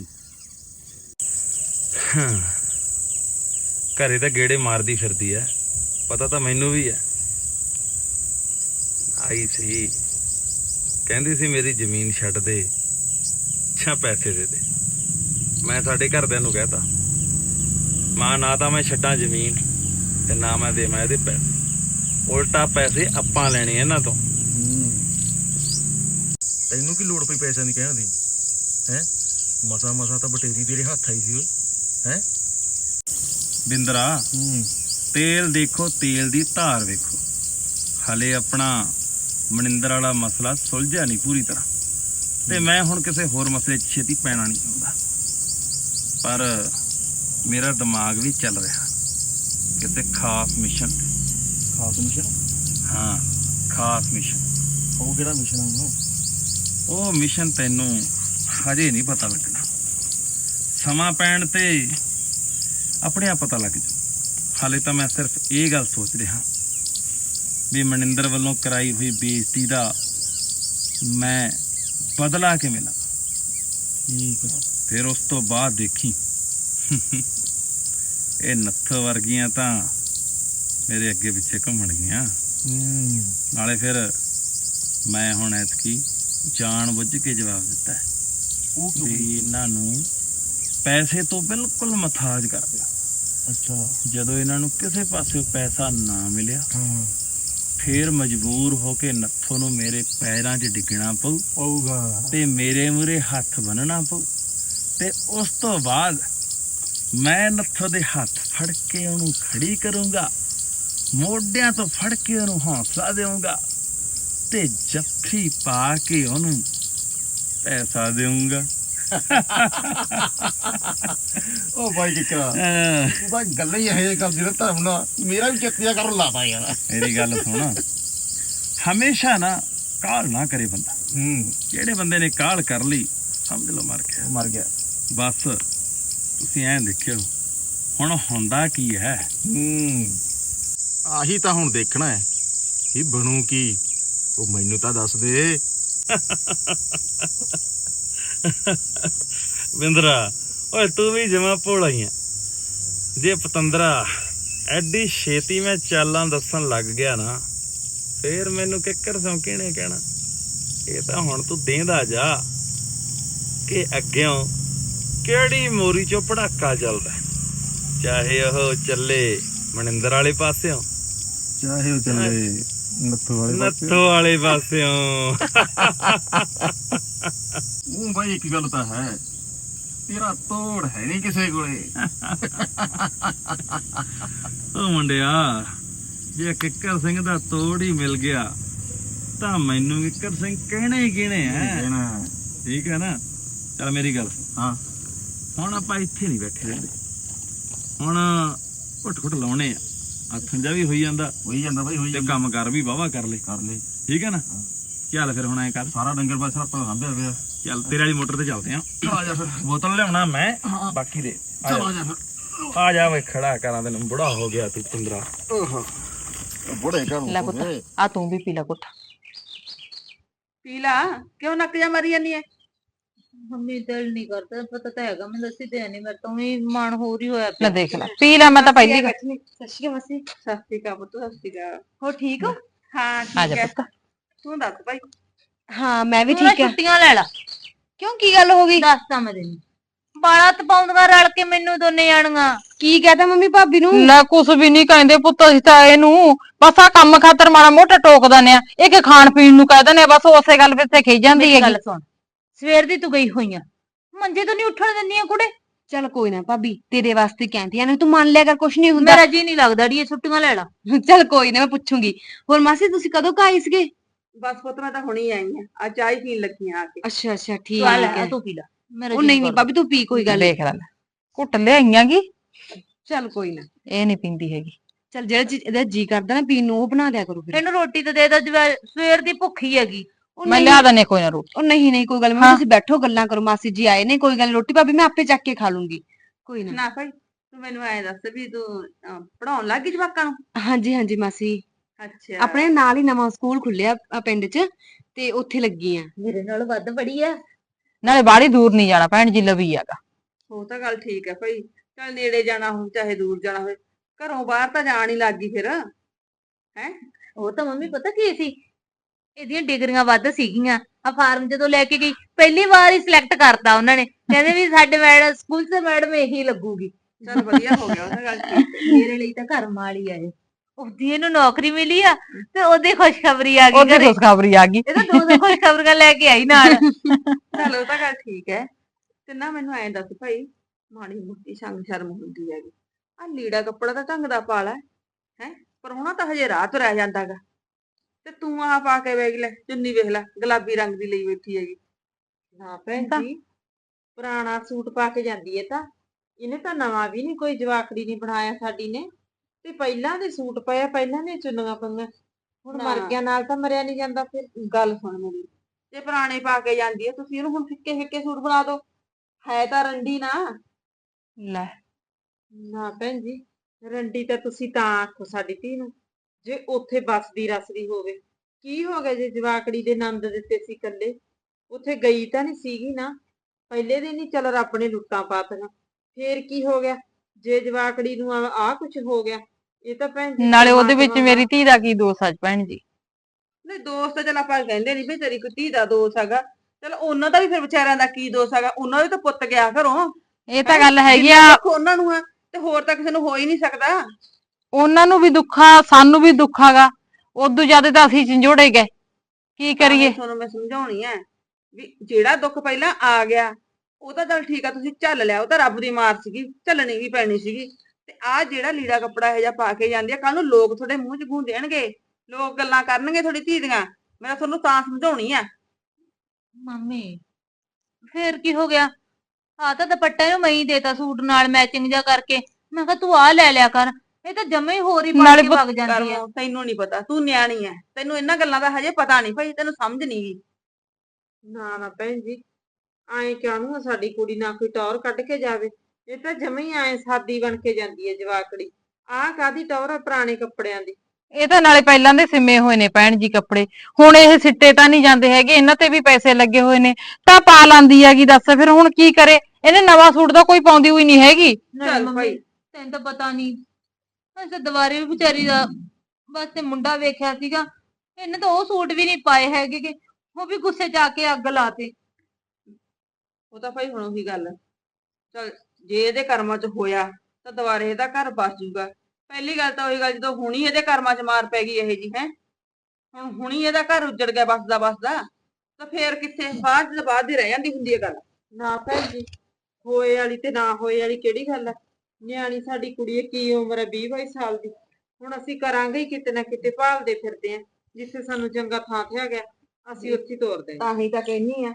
ਘਰੇ ਤਾਂ ਗੇੜੇ ਮਾਰਦੀ ਫਿਰਦੀ ਐ ਪਤਾ ਤਾਂ ਮੈਨੂੰ ਵੀ ਐ ਆਈ ਸੀ। ਕਹਿੰਦੀ ਸੀ ਮੇਰੀ ਜ਼ਮੀਨ ਛੱਡ ਦੇ। ਜਾਂ ਪੈਸੇ ਦੇ ਦੇ। ਮੈਂ ਸਾਡੇ ਘਰਦਿਆਂ ਨੂੰ ਕਹਿਤਾ, ਮਾਂ, ਨਾ ਤਾਂ ਮੈਂ ਛੱਡਾਂ ਜ਼ਮੀਨ ਤੇ ਨਾ ਮੈਂ ਦੇਵਾਂ ਇਹਦੇ ਪੈਸੇ। ਉਲਟਾ ਪੈਸੇ ਆਪਾਂ ਲੈਣੇ ਇਹਨਾਂ ਤੋਂ। ਤੈਨੂੰ ਕੀ ਲੋੜ ਪਈ ਪੈਸਿਆਂ ਦੀ ਕਹਿਣ ਦੀ? ਹੈ? ਮਸਾ ਮਸਾ ਤਾਂ ਬਟੇਰੀ ਤੇਰੇ ਹੱਥ ਆਈ ਸੀ ਓਏ। ਹੈ? ਬਿੰਦਰਾ ਤੇਲ ਦੇਖੋ ਤੇਲ ਦੀ ਧਾਰ ਵੇਖੋ। ਹਲੇ ਆਪਣਾ ਮਨਿੰਦਰ ਵਾਲਾ ਮਸਲਾ ਸੁਲਝਿਆ ਨਹੀਂ ਪੂਰੀ ਤਰ੍ਹਾਂ। ਤੇ ਮੈਂ ਹੁਣ ਕਿਸੇ ਹੋਰ ਮਸਲੇ 'ਚ ਛੇਤੀ ਪੈਣਾ ਨਹੀਂ ਚਾਹੁੰਦਾ। ਪਰ ਮੇਰਾ ਦਿਮਾਗ ਵੀ ਚੱਲ ਰਿਹਾ। ਕਿਸੇ ਖਾਸ ਮਿਸ਼ਨ ਤੇ ਖਾਸ ਮਿਸ਼ਨ? ਹਾਂ ਖਾਸ ਮਿਸ਼ਨ। ਉਹ ਕਿਹੜਾ ਮਿਸ਼ਨ ਆ ਉਹ ਉਹ ਮਿਸ਼ਨ ਤੈਨੂੰ ਹਜੇ ਨਹੀਂ ਪਤਾ ਲੱਗਣਾ। ਸਮਾਂ ਪੈਣ ਤੇ ਆਪਣੇ ਆਪ ਪਤਾ ਲੱਗ ਜਾ ਹਾਲੇ ਤਾਂ ਮੈਂ ਸਿਰਫ ਇਹ ਗੱਲ ਸੋਚ ਰਿਹਾ ਵੀ ਮਨਿੰਦਰ ਵੱਲੋਂ ਕਰਾਈ ਹੋਈ ਬੇਇੱਜ਼ਤੀ ਦਾ ਮੈਂ ਬਦਲਾ ਕਿਵੇਂ ਲਾਂ? ਠੀਕ ਆ। ਫਿਰ ਉਸ ਤੋਂ ਬਾਅਦ ਦੇਖੀ। ਇਹ ਨੱਥ ਵਰਗੀਆਂ ਤਾਂ ਮੇਰੇ ਅੱਗੇ ਪਿੱਛੇ ਘੁੰਮਣ ਗਈਆਂ। ਹੂੰ। ਨਾਲੇ ਫਿਰ ਮੈਂ ਹੁਣ ਐਤਕੀ ਜਾਣ ਬੁੱਝ ਕੇ ਜਵਾਬ ਦਿੱਤਾ। ਹੈ ਉਹ ਕਿਉਂ? ਵੀ ਇਹਨਾਂ ਨੂੰ ਪੈਸੇ ਤੋਂ ਬਿਲਕੁਲ ਮਥਾਜ ਕਰ ਦਿਓ ਅੱਛਾ। ਜਦੋਂ ਇਹਨਾਂ ਨੂੰ ਕਿਸੇ ਪਾਸੇ ਪੈਸਾ ਨਾ ਮਿਲਿਆ ਹਾਂ। ਫੇਰ ਮਜਬੂਰ ਹੋ ਕੇ ਨੱਥੋ ਨੂੰ ਮੇਰੇ ਪੈਰਾਂ 'ਚ ਡਿੱਗਣਾ ਪਊ ਆਊਗਾ ਤੇ ਮੇਰੇ ਮੂਰੇ ਹੱਥ ਬੰਨਣਾ ਪਊ। ਤੇ ਉਸ ਤੋਂ ਬਾਅਦ ਮੈਂ ਨੱਥੋ ਦੇ ਹੱਥ ਫੜ ਕੇ ਉਹਨੂੰ ਖੜੀ ਕਰੂੰਗਾ। ਮੋਢਿਆਂ ਤੋਂ ਫੜ ਕੇ ਉਹਨੂੰ ਹੌਸਲਾ ਦੇਵਾਂਗਾ ਤੇ ਜੱਫੀ ਪਾ ਕੇ ਉਹਨੂੰ ਪੈਸਾ ਦੇਵਾਂਗਾ ਉਹ ਬਾਈ ਅਹ ਤੂੰ ਤਾਂ ਗੱਲਾਂ ਹੀ ਇਹ ਕਰਦੀ ਨਾ ਧਰਮ ਨਾਲ ਮੇਰਾ ਵੀ ਚਿੱਤਿਆ ਕਰਨ ਲਾਤਾ ਯਾਰ। ਮੇਰੀ ਗੱਲ ਸੁਣ। ਹਮੇਸ਼ਾ ਨਾ ਕਾਲ ਨਾ ਕਰੇ ਬੰਦਾ। ਹੂੰ। ਜਿਹੜੇ ਬੰਦੇ ਨੇ ਕਾਲ ਕਰ ਲਈ ਸਮਝ ਲਓ ਮਰ ਗਿਆ। ਉਹ ਮਰ ਗਿਆ। ਬਸ ਤੁਸੀਂ ਐਂ ਦੇਖਿਓ ਹੁਣ ਹੁੰਦਾ ਕੀ ਹੈ? ਹੂੰ। ਆਹੀ ਤਾਂ ਹੁਣ ਦੇਖਣਾ ਹੈ ਇਹ ਬਣੂ ਕੀ? ਉਹ ਮੈਨੂੰ ਤਾਂ ਦੱਸ ਦੇ। ਵਿੰਦਰਾ ਓਏ ਤੂੰ ਵੀ ਜਮਾ ਭੋਲਾ ਹੀ ਆ। ਜੇ ਪਤੰਦਰਾ ਐਡੀ ਛੇਤੀ ਮੈਂ ਚਾਲਾਂ ਦੱਸਣ ਲੱਗ ਗਿਆ ਨਾ ਫੇਰ ਮੈਨੂੰ ਕਿੱਕਰ ਸੌਂ ਕਿਹਨੇ ਕਹਿਣਾ? ਇਹ ਤਾਂ ਹੁਣ ਤੂੰ ਦੇਂਦਾ ਜਾ ਕਿ ਅੱਗਿਓਂ ਕਿਹੜੀ ਮੋਰੀ ਚੋਂ ਪੜਾਕਾ ਚੱਲਦਾ। ਚਾਹੇ ਉਹ ਚੱਲੇ ਮਨਿੰਦਰ ਵਾਲੇ ਪਾਸਿਓਂ। ਚਾਹੇ ਉਹ ਚੱਲੇ। ਨੱਥੂ ਵਾਲੇ ਪਾਸੇ। ਨੱਥੋ ਵਾਲੇ ਪਾਸਿਓਂ। ਉਹ ਬਾਈ ਇੱਕ ਗੱਲ ਤਾਂ ਹੈ। ਤੇਰਾ ਤੋੜ ਹੈ ਨਹੀਂ ਕਿਸੇ ਕੋਲੇ। ਉਹ ਮੁੰਡਿਆ ਜੇ ਕਿੱਕਰ ਸਿੰਘ ਦਾ ਤੋੜ ਹੀ ਮਿਲ ਗਿਆ ਤਾਂ ਮੈਨੂੰ ਕਿੱਕਰ ਸਿੰਘ ਕਹਿਣੇ ਹੀ ਕਿਹਨੇ ਹੈ ਕਹਿਣਾ। ਠੀਕ ਹੈ ਨਾ? ਚਲ ਮੇਰੀ ਗੱਲ ਸੁਣ। ਹਾਂ। ਹੁਣ ਆਪਾਂ ਇੱਥੇ ਨਹੀਂ ਬੈਠੇ ਰਹਿੰਦੇ। ਹੁਣ ਘੁੱਟ ਘੁੱਟ ਲਾਉਣੇ ਆ। ਹੱਥਾਂ ਜਾ ਵੀ ਹੋਈ ਜਾਂਦਾ। ਹੋਈ ਜਾਂਦਾ ਬਾਈ ਹੋਈ ਤੇ ਜਾਂਦਾ। ਕੰਮ ਕਰ ਵੀ ਵਾਵਾ ਕਰ ਲੈ। ਕਰ ਲੈ। ਠੀਕ ਹੈ ਨਾ? ਚੱਲ ਫਿਰ ਹੁਣ ਐ ਕਰ। ਸਾਰਾ ਡੰਗਰ ਪਾਸਾ ਆਪਾਂ ਹੰਬਿਆ ਪਿਆ। ਚੱਲ ਤੇਰੇ ਵਾਲੀ ਮੋਟਰ ਤੇ ਚੱਲਦੇ ਆ। ਆ ਜਾ ਫਿਰ। ਬੋਤਲ ਲਿਆਉਣਾ ਮੈਂ ਬਾਕੀ ਦੇ। ਆ ਚਲ ਜਾ। ਆ ਜਾ ਫਿਰ। ਆ ਜਾ ਵੇ ਖੜਾ ਕਰਾਂ ਤੈਨੂੰ। ਬੁੜਾ ਹੋ ਗਿਆ ਤੂੰ ਪੰਦਰਾ। ਓਹੋ। ਬੁੜੇ ਘਰ ਲੈ ਪੁੱਤ ਆ ਤੂੰ ਵੀ ਪੀ ਲੈ ਕੁੱਟ ਪੀਲਾ ਕਿਉਂ ਨੱਕ ਜਾ ਮਾਰੀ ਜਾਨੀ ਐ? ਮੰਮੀ ਦਿਲ ਨਹੀਂ ਕਰਦਾ ਪਤਾ ਤਾਂ ਹੈਗਾ ਮੈਂ ਦੱਸੀ ਤੇ ਨਹੀਂ ਮੈਂ ਤਾਂ ਵੀ ਮਨ ਹੋ ਰਹੀ ਹੋਇਆ ਲੈ ਦੇਖ ਲੈ। ਪੀ ਲੈ ਮੈਂ ਤਾਂ ਪਹਿਲੀ ਵਾਰ- ਸਤਿ ਸ਼੍ਰੀ ਅਕਾਲ ਮਾਸੀ। ਸਤਿ ਸ਼੍ਰੀ ਅਕਾਲ ਪੁੱਤ ਸਤਿ ਸ਼੍ਰੀ ਅਕਾਲ। ਹੋ ਠੀਕ ਹੋ? ਹਾਂ ਆ ਠੀਕ ਜਾ ਹੈ। ਪੁੱਤ। ਤੂੰ ਦੱਸ ਭਾਈ। ਹਾਂ ਮੈਂ ਵੀ ਤੂੰ ਨਾ ਠੀਕ ਆ ਛੁੱਟੀਆਂ ਲੈ ਲਾ। ਕਿਉਂ ਕੀ ਗੱਲ ਹੋ ਗਈ? ਦੱਸਦਾ ਮੈਂ ਤੈਨੂੰ। ਬਾਲਾ ਤਪਾਉਂਦੀਆਂ ਰਲ ਕੇ ਮੈਨੂੰ ਦੋਨੇ ਜਾਣੀਆਂ। ਕੀ ਕਹਤਾ ਮੰਮੀ ਭਾਬੀ ਨੂੰ? ਲੈ ਕੁਛ ਵੀ ਨਹੀਂ ਕਹਿੰਦੇ ਪੁੱਤ ਅਸੀਂ ਤਾਂ ਇਹਨੂੰ ਬਸ ਆ ਕੰਮ ਖਾਤਰ ਮਾੜਾ ਮੋਟਾ ਟੋਕ ਦਿੰਦੇ ਆ। ਇਹ ਕਿ ਖਾਣ ਪੀਣ ਨੂੰ ਕਹਿ ਦਿੰਦੇ ਆ ਬਸ ਉਸੇ ਗੱਲ ਵਿੱਚ ਤੇ ਖਿਜ ਜਾਂਦੀ ਮੇਰੀ ਹੈਗੀ। ਗੱਲ ਸੁਣ। ਸਵੇਰ ਦੀ ਤੂੰ ਗਈ ਹੋਈ ਆ। ਮੰਜੇ ਤੋਂ ਨਹੀਂ ਉੱਠਣ ਦਿੰਦੀ ਆ ਕੁੜੇ? ਚੱਲ ਕੋਈ ਨਾ ਭਾਬੀ ਤੇਰੇ ਵਾਸਤੇ ਕਹਿੰਦੀ ਆ ਨਾ। ਤੂੰ ਮੰਨ ਲਿਆ ਕਰ ਕੁਛ ਨਹੀਂ ਹੁੰਦਾ। ਮੇਰਾ ਜੀ ਨਹੀਂ ਲੱਗਦਾ ਢੀਏ ਛੁੱਟੀਆਂ ਲੈ ਲਾ। ਚੱਲ ਕੋਈ ਨਾ ਮੈਂ ਪੁੱਛੂੰਗੀ। ਹੋਰ ਮਾਸੀ ਤੁਸੀਂ ਕਦੋਂ ਕਾਈ ਸੀਗੇ? ਬਸ ਪੁੱਤ ਮੈਂ ਤਾਂ ਹੁਣੀ ਆਈ ਆ। ਆ ਚਾਹ ਹੀ ਪੀਣ ਲੱਗੀ ਆ ਆ ਕੇ। ਅੱਛਾ ਅੱਛਾ ਠੀਕ ਆ ਲੈ ਹੈ। ਆ ਤੂੰ ਪੀ ਲੈ। ਮੇਰਾ ਉਹ ਜੀ ਨਹੀਂ ਨਹੀਂ। ਭਾਬੀ ਤੂੰ ਪੀ ਕੋਈ ਗੱਲ ਨੀ। ਦੇਖ ਲੈ ਲੈ। ਘੁੱਟ ਲਿਆਈਆਂਗੀ ਚੱਲ ਕੋਈ ਨਾ। ਇਹ ਨਹੀਂ ਪੀਂਦੀ ਹੈਗੀ। ਚੱਲ ਜਿਹੜਾ ਚੀਜ਼ ਇਹਦਾ ਜੀ ਕਰਦਾ ਨਾ ਪੀਣ ਨੂੰ ਉਹ ਬਣਾ ਦਿਆ ਕਰੋ ਫਿਰ। ਇਹਨੂੰ ਰੋਟੀ ਤੇ ਦੇ ਦੋ ਜਵਾ- ਸਵੇਰ ਦੀ ਭੁੱਖੀ ਹੈਗੀ। ਉਹ ਮੈਂ ਨਹੀਂ। ਲਿਆ ਦਨੇ ਕੋਈ ਨਾ ਰੋਟੀ। ਉਹ ਨਹੀਂ ਨਹੀਂ ਕੋਈ ਗੱਲ ਹਾਂ। ਤੁਸੀਂ ਬੈਠੋ ਗੱਲਾਂ ਕਰੋ ਮਾਸੀ ਜੀ ਆਏ ਨੇ ਕੋਈ ਗੱਲ ਨੀ, ਰੋਟੀ ਭਾਬੀ ਮੈਂ ਆਪੇ ਚੱਕ ਕੇ ਖਾ ਲੂੰਗੀ। ਕੋਈ ਨਾ। ਨਾ ਭਾਈ ਤੂੰ ਮੈਨੂੰ ਐ ਦੱਸ ਵੀ ਤੂੰ ਅਹ, ਪੜਾਉਣ ਲੱਗ ਗਈ ਜਵਾਕਾਂ ਨੂੰ? ਹਾਂਜੀ ਹਾਂਜੀ ਮਾਸੀ। ਅੱਛਾ। ਆਪਣੇ ਨਾਲ ਹੀ ਨਵਾਂ ਸਕੂਲ ਖੁੱਲਿਆ ਅ, ਪਿੰਡ 'ਚ ਤੇ ਉੱਥੇ ਲੱਗੀ ਆ। ਮੇਰੇ ਨਾਲ ਵੱਧ ਬੜੀ ਆ? ਨਾਲੇ ਬਾਹਲੀ ਦੂਰ ਨਹੀਂ ਜਾਣਾ ਭੈਣ ਜੀ ਲਵੀ ਹੈਗਾ। ਉਹ ਤਾਂ ਗੱਲ ਠੀਕ ਹੈ ਭਾਈ। ਚੱਲ ਨੇੜੇ ਜਾਣਾ ਹੋਵੇ ਚਾਹੇ ਦੂਰ ਜਾਣਾ ਹੋਵੇ। ਘਰੋਂ ਬਾਹਰ ਤਾਂ ਜਾਣ ਹੀ ਲੱਗ ਗਈ ਫਿਰ ਉਹ ਤਾਂ ਮੰਮੀ ਪਤਾ ਕੀ ਸੀ? ਇਹਦੀਆਂ ਡਿਗਰੀਆਂ ਵੱਧ ਸੀਗੀਆਂ। ਆ ਫਾਰਮ ਜਦੋਂ ਲੈ ਕੇ ਗਈ ਪਹਿਲੀ ਵਾਰ ਹੀ ਸਿਲੈਕਟ ਕਰਤਾ ਉਹਨਾਂ ਨੇ। ਕਹਿੰਦੇ ਵੀ ਸਾਡੇ ਮੈਡਮ ਸਕੂਲ ਤੇ ਮੈਡਮ ਇਹੀ ਲੱਗੂਗੀ। ਚੱਲ ਵਧੀਆ ਹੋ ਗਿਆ ਗੱਲ ਮੇਰੇ ਲਈ ਤਾਂ ਘਰ ਮਾਲੀ ਆ ਇਹ। ਉਹਦੀ ਇਹਨੂੰ ਨੌਕਰੀ ਮਿਲੀ ਆ ਤੇ ਉਹਦੀ ਖੁਸ਼ਖਬਰੀ ਆ ਗਈ ਉਹਦੀ ਘਰੇ। ਖੁਸ਼ਖਬਰੀ ਆ ਗਈ। ਇਹ ਤਾਂ ਦੋ ਦੋ ਖੁਸ਼ਖਬਰੀਆਂ ਲੈ ਕੇ ਆਈ ਨਾਲ। ਚੱਲ ਉਹ ਤਾਂ ਗੱਲ ਠੀਕ ਹੈ। ਤੇ ਨਾ ਮੈਨੂੰ ਐਂ ਦੱਸ ਭਾਈ ਮਾੜੀ ਮੁੱਟੀ ਸੰਗ ਸ਼ਰਮ ਹੁੰਦੀ ਹੈਗੀ। ਆ ਲੀੜਾ ਕੱਪੜਾ ਤਾਂ ਢੰਗ ਦਾ ਪਾ ਲੈ ਹੈ? ਪਰ ਹੁਣ ਤਾਂ ਹਜੇ ਰਾਤ ਰਹਿ ਜਾਂਦਾਗਾ। ਤੇ ਤੂੰ ਆਹ ਪਾ ਕੇ ਵੇਖ ਲੈ ਚੁੰਨੀ ਵੇਖ ਲੈ ਗੁਲਾਬੀ ਰੰਗ ਦੀ ਲਈ ਬੈਠੀ ਹੈਗੀ। ਹਾਂ ਭੈਣ ਜੀ। ਪੁਰਾਣਾ ਸੂਟ ਪਾ ਕੇ ਜਾਂਦੀ ਹੈ ਤਾਂ। ਇਹਨੇ ਤਾਂ ਨਵਾਂ ਵੀ ਨਹੀਂ ਕੋਈ ਜਵਾਕੜੀ ਨਹੀਂ ਬਣਾਇਆ ਸਾਡੀ ਨੇ। ਤੇ ਪਹਿਲਾਂ ਦੇ ਸੂਟ ਪਏ ਆ, ਪਹਿਲਾਂ ਦੇ ਚੁੰਨੀਆਂ ਪਈਆਂ। ਹੁਣ ਮਰ ਨਾ। ਗਿਆ ਨਾਲ ਤਾਂ ਮਰਿਆ ਨਹੀਂ ਜਾਂਦਾ ਫਿਰ ਗੱਲ ਸੁਣ ਮੇਰੀ। ਜੇ ਪੁਰਾਣੇ ਪਾ ਕੇ ਜਾਂਦੀ ਹੈ ਤੁਸੀਂ ਉਹਨੂੰ ਹੁਣ ਫਿੱਕੇ ਫਿੱਕੇ ਸੂਟ ਬਣਾ ਦਿਓ ਹੈ ਤਾਂ ਰੰਡੀ ਨਾ। ਲੈ। ਨਾ ਭੈਣ ਜੀ ਰੰਡੀ ਤਾਂ ਤੁਸੀਂ ਤਾਂ ਆਖੋ ਸਾਡੀ ਧੀ ਨੂੰ। ਜੇ ਉੱਥੇ ਬਸਦੀ ਰਸਦੀ ਹੋਵੇ। ਕੀ ਹੋ ਗਿਆ ਜੇ ਜਵਾਕੜੀ ਦੇ ਨੰਦ ਦਿੱਤੇ ਸੀ ਇਕੱਲੇ? ਉੱਥੇ ਗਈ ਤਾਂ ਨਹੀਂ ਸੀਗੀ ਨਾ। ਪਹਿਲੇ ਦਿਨ ਹੀ ਚੱਲ ਰੱਬ ਨੇ ਲੁੱਟਾਂ ਪਾਤੀਆਂ। ਫੇਰ ਕੀ ਹੋ ਗਿਆ? ਜੇ ਜਵਾਕੜੀ ਨੂੰ ਆ ਕੁਝ ਹੋ ਗਿਆ ਇਹ ਤਾਂ ਭੈਣ ਜੀ ਨਾਲੇ ਉਹਦੇ ਵਿੱਚ ਮੇਰੀ ਧੀ ਦਾ ਕੀ ਦੋਸ਼ ਆ ਭੈਣ ਜੀ? ਨਹੀਂ ਦੋਸਤ ਚਲ ਆਪਾਂ ਕਹਿੰਦੇ ਨਹੀਂ ਵੀ ਤੇਰੀ ਕੋਈ ਧੀ ਦਾ ਦੋਸ ਹੈਗਾ। ਚਲ ਉਹਨਾਂ ਦਾ ਵੀ ਫਿਰ ਵਿਚਾਰਿਆਂ ਦਾ ਕੀ ਦੋਸ ਹੈਗਾ? ਉਹਨਾਂ ਦਾ ਤਾਂ ਪੁੱਤ ਗਿਆ ਘਰੋਂ। ਇਹ ਤਾਂ ਗੱਲ ਹੈਗੀ ਆ। ਉਹਨਾਂ ਨੂੰ ਹੈ ਤੇ ਹੋਰ ਤਾਂ ਕਿਸੇ ਨੂੰ ਹੋ ਹੀ ਨਹੀਂ ਸਕਦਾ। ਉਹਨਾਂ ਨੂੰ ਵੀ ਦੁੱਖ ਆ ਸਾਨੂੰ ਵੀ ਦੁੱਖ ਆਗਾ ਉਦੋਂ ਜ਼ਿਆਦਾ ਤਾਂ ਅਸੀਂ ਝੰਜੋੜੇ ਗਏ। ਕੀ ਕਰੀਏ? ਤੁਹਾਨੂੰ ਮੈਂ ਸਮਝਾਉਣੀ ਹੈ ਵੀ ਜਿਹੜਾ ਦੁੱਖ ਪਹਿਲਾਂ ਆ ਗਿਆ ਉਹ ਤਾਂ ਚਲ ਠੀਕ ਆ ਤੁਸੀਂ ਝੱਲ ਲਿਆ। ਉਹ ਤਾਂ ਰੱਬ ਦੀ ਮਾਰ ਸੀਗੀ ਝੱਲਣੀ ਵੀ ਪੈਣੀ ਸੀਗੀ। ਤੇ ਆ ਜਿਹੜਾ ਲੀੜਾ ਕੱਪੜਾ ਇਹੋ ਜਿਹਾ ਪਾ ਕੇ ਜਾਂਦੀ ਆ ਕੱਲ ਨੂੰ ਲੋਕ ਤੁਹਾਡੇ ਮੂੰਹ 'ਚ ਗੂੰ ਦੇਣਗੇ ਲੋਕ ਗੱਲਾਂ ਕਰਨਗੇ ਤੁਹਾਡੀ ਧੀ ਦੀਆਂ। ਮੈਂ ਤੁਹਾਨੂੰ ਤਾਂ ਸਮਝਾਉਣੀ ਆ। ਮੰਮੀ ਫੇਰ ਕੀ ਹੋ ਗਿਆ? ਆ ਤਾਂ ਦੁਪੱਟਾ ਨੂੰ ਮੈਂ ਹੀ ਦੇਤਾ ਸੂਟ ਨਾਲ ਮੈਚਿੰਗ ਜਾ ਕਰਕੇ। ਮੈਂ ਕਿਹਾ ਤੂੰ ਆ ਲੈ ਲਿਆ ਕਰ। ਇਹ ਤਾਂ ਜਮੇ ਹੀ ਹੋਰ ਹੀ ਪਾ ਕੇ ਵਗ ਜਾਂਦੀ ਆ। ਕਰਮੋ ਤੈਨੂੰ ਨਹੀਂ ਪਤਾ ਤੂੰ ਨਿਆਣੀ ਐ। ਤੈਨੂੰ ਇਹਨਾਂ ਗੱਲਾਂ ਦਾ ਹਜੇ ਪਤਾ ਨਹੀਂ ਭਾਈ ਤੈਨੂੰ ਸਮਝ ਨਹੀਂ ਗਈ। ਨਾ ਨਾ ਭੈਣ ਜੀ ਐਂ ਕਿਉਂ ਸਾਡੀ ਕੁੜੀ ਨਾ ਕੋਈ ਟੌਰ ਕੱਢ ਕੇ ਜਾਵੇ? ਇਹ ਤਾਂ ਜਮੇ ਹੀ ਐਂ ਸਾਦੀ ਬਣ ਕੇ ਜਾਂਦੀ ਹੈ ਜਵਾਕੜੀ। ਆਹ ਕਾਦੀ ਟੌਰ ਆ ਪੁਰਾਣੇ ਕੱਪੜਿਆਂ ਦੀ? ਇਹ ਤਾਂ ਨਾਲੇ ਪਹਿਲਾਂ ਦੇ ਸਿਮੇ ਹੋਏ ਨੇ ਭੈਣ ਜੀ ਕੱਪੜੇ। ਹੁਣ ਇਹ ਸਿੱਟੇ ਤਾਂ ਨਹੀਂ ਜਾਂਦੇ ਹੈਗੇ ਇਹਨਾਂ ਤੇ ਵੀ ਪੈਸੇ ਲੱਗੇ ਹੋਏ ਨੇ। ਤਾਂ ਪਾ ਲਾਂਦੀ ਹੈਗੀ ਦੱਸ ਫਿਰ ਹੁਣ ਕੀ ਕਰੇ? ਇਹਨੇ ਨਵਾਂ ਸੂਟ ਤਾਂ ਕੋਈ ਪਾਉਂਦੀ ਹੋਈ ਨਹੀਂ ਹੈਗੀ। ਨਹੀਂ ਚੱਲ ਮੰਮੀ ਭਾਈ। ਤੈਨੂੰ ਤਾਂ ਪਤਾ ਨਹੀਂ ਅਸਾਂ ਦੁਬਾਰੇ ਵੀ ਵਿਚਾਰੀ ਦਾ ਬਸ ਤੇ ਮੁੰਡਾ ਵੇਖਿਆ ਸੀਗਾ। ਇਹਨੇ ਤਾਂ ਉਹ ਸੂਟ ਵੀ ਨਹੀਂ ਪਾਏ ਹੈਗੇ ਗੇ, ਉਹ ਵੀ ਗੁੱਸੇ ਚ ਆ ਕੇ ਅੱਗ ਲਾਤੇ। ਉਹ ਤਾਂ ਭਾਈ ਹੁਣ ਉਹੀ ਗੱਲ। ਚਲ ਜੇ ਇਹਦੇ ਕਰਮਾਂ 'ਚ ਹੋਇਆ ਤਾਂ ਦੁਬਾਰੇ ਇਹਦਾ ਘਰ ਬਸ ਜੂਗਾ। ਪਹਿਲੀ ਗੱਲ ਤਾਂ ਉਹੀ ਗੱਲ ਜਦੋਂ ਹੁਣੀ ਇਹਦੇ ਕਰਮਾਂ 'ਚ ਮਾਰ ਪੈ ਗਈ ਇਹ ਜੀ ਹੈ? ਹੁਣ ਹੁਣੀ ਇਹਦਾ ਘਰ ਉੱਜੜ ਗਿਆ ਬਸਦਾ ਬਸਦਾ ਤਾਂ ਫੇਰ ਕਿੱਥੇ? ਬਾਅਦ ਚ ਬਾਅਦ ਹੀ ਰਹਿ ਜਾਂਦੀ ਹੁੰਦੀ ਹੈ ਗੱਲ। ਨਾ ਭੈਣ ਜੀ ਹੋਏ ਵਾਲੀ ਤੇ ਨਾ ਹੋਏ ਵਾਲੀ ਕਿਹੜੀ ਗੱਲ ਹੈ ਨਿਆਣੀ ਸਾਡੀ ਕੁੜੀ ਹੈ, ਕੀ ਉਮਰ ਹੈ 20 22 ਸਾਲ ਦੀ। ਹੁਣ ਅਸੀਂ ਕਰਾਂਗੇ ਹੀ ਕਿਤੇ ਨਾ ਕਿਤੇ ਭਾਲਦੇ ਫਿਰਦੇ ਆਂ ਜਿੱਥੇ ਸਾਨੂੰ ਚੰਗਾ ਥਾਂ ਥਿਆ ਗਿਆ ਅਸੀਂ ਉੱਥੇ ਹੀ ਤੋਰਦੇ ਆਂ। ਤਾਂ ਹੀ ਤਾਂ ਕਹਿੰਨੀ ਆ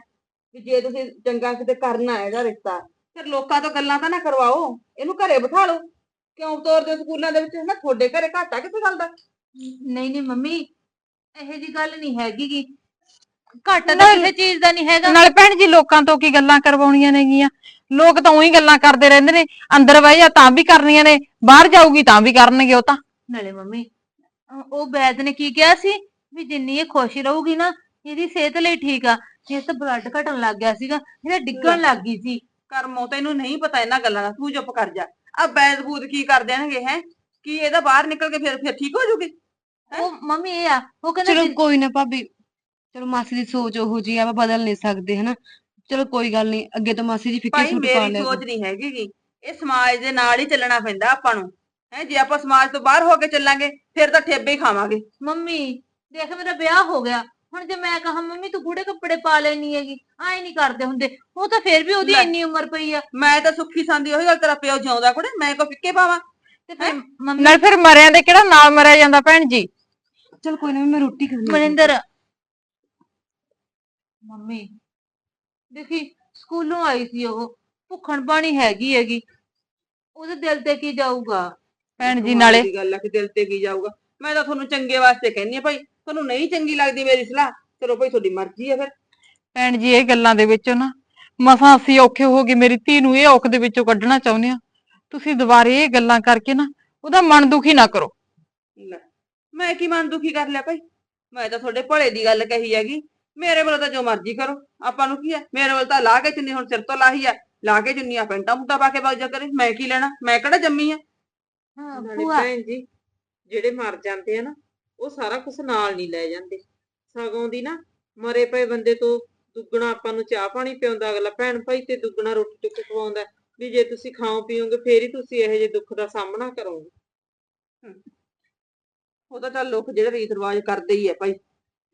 ਕਿ ਜੇ ਤੁਸੀਂ ਚੰਗਾ ਕਿਤੇ ਕਰਨਾ ਹੈ ਇਹਦਾ ਰਿਸ਼ਤਾ ਫਿਰ ਲੋਕਾਂ ਤੋਂ ਗੱਲਾਂ ਤਾਂ ਨਾ ਕਰਵਾਓ ਇਹਨੂੰ ਘਰੇ ਬਿਠਾ ਲਓ। ਕਿਉਂ ਤੋਰਦੇ ਹੋ ਸਕੂਲਾਂ ਦੇ ਵਿੱਚ? ਨਾ ਤੁਹਾਡੇ ਘਰੇ ਘਾਟਾ ਕਿਸੇ ਗੱਲ ਦਾ ਨਹੀਂ ਨਹੀਂ ਮੰਮੀ ਇਹੋ ਜੀ ਗੱਲ ਨਹੀਂ ਹੈਗੀ ਗੀ। ਘਾਟਾ ਤਾਂ ਕਿਸੇ ਚੀਜ਼ ਦਾ ਨਹੀਂ ਹੈਗਾ। ਨਾਲੇ ਭੈਣ ਜੀ ਲੋਕਾਂ ਤੋਂ ਕੀ ਗੱਲਾਂ ਕਰਵਾਉਣੀਆਂ ਨੇਗੀਆਂ? ਲੋਕ ਤਾਂ ਉਹੀ ਗੱਲਾਂ ਕਰਦੇ ਰਹਿੰਦੇ ਨੇ ਅੰਦਰ ਬਹਿ ਜਾ ਤਾਂ ਵੀ ਕਰਨੀਆਂ ਨੇ ਬਾਹਰ ਜਾਊਗੀ ਤਾਂ ਵੀ ਕਰਨਗੇ ਉਹ ਤਾਂ। ਨਾਲੇ ਮੰਮੀ ਅਹ ਉਹ ਵੈਦ ਨੇ ਕੀ ਕਿਹਾ ਸੀ? ਵੀ ਜਿੰਨੀ ਇਹ ਖੁਸ਼ ਰਹੂਗੀ ਨਾ ਇਹਦੀ ਸਿਹਤ ਲਈ ਠੀਕ ਆ। ਇਹ ਤਾਂ ਬਲੱਡ ਘਟਣ ਲੱਗ ਗਿਆ ਸੀਗਾ ਇਹਦਾ ਡਿੱਗਣ ਲੱਗ ਗਈ ਸੀ। ਕਰਮੋ ਤੈਨੂੰ ਨਹੀਂ ਪਤਾ ਇਹਨਾਂ ਗੱਲਾਂ ਦਾ ਤੂੰ ਚੁੱਪ ਕਰ ਜਾ। ਆ ਬੈਦ ਬੂਦ ਕੀ ਕਰ ਦੇਣਗੇ ਹੈ? ਕੀ ਇਹਦਾ ਬਾਹਰ ਨਿਕਲ ਕੇ ਫਿਰ ਫਿਰ ਠੀਕ ਹੋ ਜੂਗੀ ਉਹ ਮੰਮੀ ਇਹ ਆ ਉਹ ਕਹਿੰਦਾ ਚਲੋ ਕੋਈ ਨਾ ਭਾਬੀ ਚਲੋ ਮਾਸੀ ਦੀ ਸੋਚ ਉਹੋ ਜੀ ਆ ਆਪਾਂ ਬਦਲ ਨਹੀਂ ਸਕਦੇ ਹਨਾ? ਚਲੋ ਕੋਈ ਗੱਲ ਨਹੀਂ ਅੱਗੇ ਤੋਂ ਮਾਸੀ ਜੀ ਫਿੱਕੇ ਭਾਈ ਸੂਟ ਪਾ ਮੇਰੀ ਸੋਚ ਨਹੀਂ ਹੈਗੀ ਗੀ। ਇਹ ਸਮਾਜ ਦੇ ਨਾਲ ਹੀ ਚੱਲਣਾ ਪੈਂਦਾ ਆਪਾਂ ਨੂੰ। ਹੈ ਜੇ ਆਪਾਂ ਸਮਾਜ ਤੋਂ ਬਾਹਰ ਹੋ ਕੇ ਚੱਲਾਂਗੇ ਫਿਰ ਤਾਂ ਠੇਬੇ ਹੀ ਖਾਵਾਂਗੇ। ਮੰਮੀ ਦੇਖ ਮੇਰਾ ਵਿਆਹ ਹੋ ਗਿਆ। ਹੁਣ ਜੇ ਮੈਂ ਕਹਾਂ ਮੰਮੀ ਤੂੰ ਗੂੜੇ ਕੱਪੜੇ ਪਾ ਲੈਣੀ ਹੈਗੀ ਆਏ ਨਹੀਂ ਕਰਦੇ ਹੁੰਦੇ। ਉਹ ਤਾਂ ਫਿਰ ਵੀ ਉਹਦੀ ਲੈ। ਇੰਨੀ ਉਮਰ ਪਈ ਆ। ਮੈਂ ਤਾਂ ਸੁੱਖੀ ਸੰਦੀ ਉਹੀ ਗੱਲ ਤੇਰਾ ਪਿਓ ਜਿਉਂਦਾ ਕੁੜੇ ਮੈਂ ਕੋ ਫਿੱਕੇ ਪਾਵਾਂ। ਤੇ ਫਿਰ ਮੰਮੀ ਨਾਲ ਫਿਰ ਮਰਿਆਂ ਦੇ ਕਿਹੜਾ ਨਾਲ ਮਰਿਆ ਜਾਂਦਾ ਭੈਣ ਜੀ? ਚਲ ਕੋਈ ਨਾ ਮੈਂ ਰੋਟੀ ਖਾਣੀ ਮਨਿੰਦਰ। ਮੰਮੀ ਦੇਖੀ ਸਕੂਲੋਂ ਆਈ ਸੀ ਉਹ ਭੁੱਖਣ ਪਾਣੀ ਹੈਗੀ ਹੈਗੀ। ਉਹਦੇ ਦਿਲ ਤੇ ਕੀ ਜਾਊਗਾ? ਭੈਣ ਜੀ ਨਾਲੇ ਦੀ ਗੱਲ ਆ ਕਿ ਦਿਲ ਤੇ ਕੀ ਜਾਊਗਾ। ਮੈਂ ਤਾਂ ਤੁਹਾਨੂੰ ਚੰਗੇ ਵਾਸਤੇ ਕਹਿੰਨੀ ਆ ਭਾਈ ਤੁਹਾਨੂੰ ਨਹੀਂ ਚੰਗੀ ਲੱਗਦੀ ਮੇਰੀ ਸਲਾਹ ਚਲੋ ਭਾਈ ਤੁਹਾਡੀ ਮਰਜ਼ੀ ਆ ਫਿਰ। ਭੈਣ ਜੀ ਇਹ ਗੱਲਾਂ ਦੇ ਵਿੱਚੋਂ ਨਾ ਮਸਾਂ ਅਸੀਂ ਔਖੇ ਹੋ ਗਏ ਮੇਰੀ ਧੀ ਨੂੰ ਇਹ ਔਖ ਦੇ ਵਿੱਚੋਂ ਕੱਢਣਾ ਚਾਹੁੰਦੇ ਆ ਤੁਸੀਂ ਦੁਬਾਰੇ ਇਹ ਗੱਲਾਂ ਕਰਕੇ ਨਾ ਉਹਦਾ ਮਨ ਦੁਖੀ ਨਾ ਕਰੋ। ਲੈ, ਮੈਂ ਕੀ ਮਨ ਦੁਖੀ ਕਰ ਲਿਆ ਭਾਈ? ਮੈਂ ਤਾਂ ਤੁਹਾਡੇ ਭਲੇ ਦੀ ਗੱਲ ਕਹੀ ਹੈਗੀ। ਮੇਰੇ ਵੱਲੋਂ ਤਾਂ ਜੋ ਮਰਜ਼ੀ ਕਰੋ। ਆਪਾਂ ਨੂੰ ਕੀ ਹੈ? ਮੇਰੇ ਵੱਲ ਤਾਂ ਲਾ ਕੇ ਚੁੰਨੀ ਹੁਣ ਸਿਰ ਤੋਂ ਲਾਹੀ ਆ ਲਾ ਕੇ ਚੁੰਨੀਆਂ ਪੈਂਟਾਂ ਮੁੱਟਾ ਪਾ ਕੇ ਵਗ ਜਾ ਕਰੇ ਮੈਂ ਕੀ ਲੈਣਾ? ਮੈਂ ਕਿਹੜਾ ਜੰਮੀ ਆ? ਹਾਂ ਨਾਲੇ ਭੂਆ। ਭੈਣ ਜੀ ਜਿਹੜੇ ਮਰ ਜਾਂਦੇ ਆ ਨਾ ਉਹ ਸਾਰਾ ਕੁਝ ਨਾਲ ਨਹੀਂ ਲੈ ਜਾਂਦੇ। ਸਗੋਂ ਦੀ ਨਾ ਮਰੇ ਪਏ ਬੰਦੇ ਤੋਂ ਦੁੱਗਣਾ ਆਪਾਂ ਨੂੰ ਚਾਹ ਪਾਣੀ ਪਿਆਉਂਦਾ ਅਗਲਾ ਭੈਣ ਭਾਈ ਤੇ ਦੁੱਗਣਾ ਰੋਟੀ ਟੁੱਕ ਖਵਾਉਂਦਾ ਵੀ ਜੇ ਤੁਸੀਂ ਖਾਓ ਪੀਓਗੇ ਫੇਰ ਹੀ ਤੁਸੀਂ ਇਹੋ ਜਿਹੇ ਦੁੱਖ ਦਾ ਸਾਹਮਣਾ ਕਰੋਗੇ। ਉਹ ਤਾਂ ਚੱਲ ਲੋਕ ਜਿਹੜੇ ਰੀਤ ਰਿਵਾਜ ਕਰਦੇ ਹੀ ਆ ਭਾਈ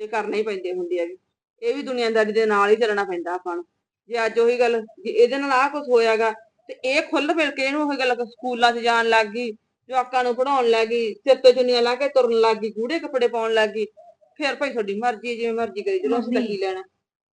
ਤੇ ਕਰਨੇ ਹੀ ਪੈਂਦੇ ਹੁੰਦੇ ਆ ਵੀ। ਇਹ ਵੀ ਦੁਨੀਆਦਾਰੀ ਦੇ ਨਾਲ ਹੀ ਚੱਲਣਾ ਪੈਂਦਾ ਆਪਾਂ ਨੂੰ। ਜੇ ਅੱਜ ਉਹੀ ਗੱਲ ਜੇ ਇਹਦੇ ਨਾਲ ਆਹ ਕੁਝ ਹੋਇਆਗਾ ਤੇ ਇਹ ਖੁੱਲ ਮਿਲ ਕੇ ਇਹਨੂੰ ਉਹੀ ਗੱਲ ਸਕੂਲਾਂ 'ਚ ਜਾਣ ਲੱਗ ਗਈ ਜਵਾਕਾਂ ਨੂੰ ਪੜਾਉਣ ਲੱਗ ਗਈ ਸਿਰ ਤੇ ਚੁੰਨੀਆਂ ਲਾ ਕੇ ਤੁਰਨ ਲੱਗ ਗਈ ਗੂੜੇ ਕੱਪੜੇ ਪਾਉਣ ਲੱਗ ਗਈ ਫਿਰ ਭਾਈ ਤੁਹਾਡੀ ਮਰਜ਼ੀ ਹੈ, ਜਿਵੇਂ ਮਰਜ਼ੀ ਕਰੀ ਚਲੋ ਅਸੀਂ ਤਾਂ ਕੀ ਲੈਣਾ।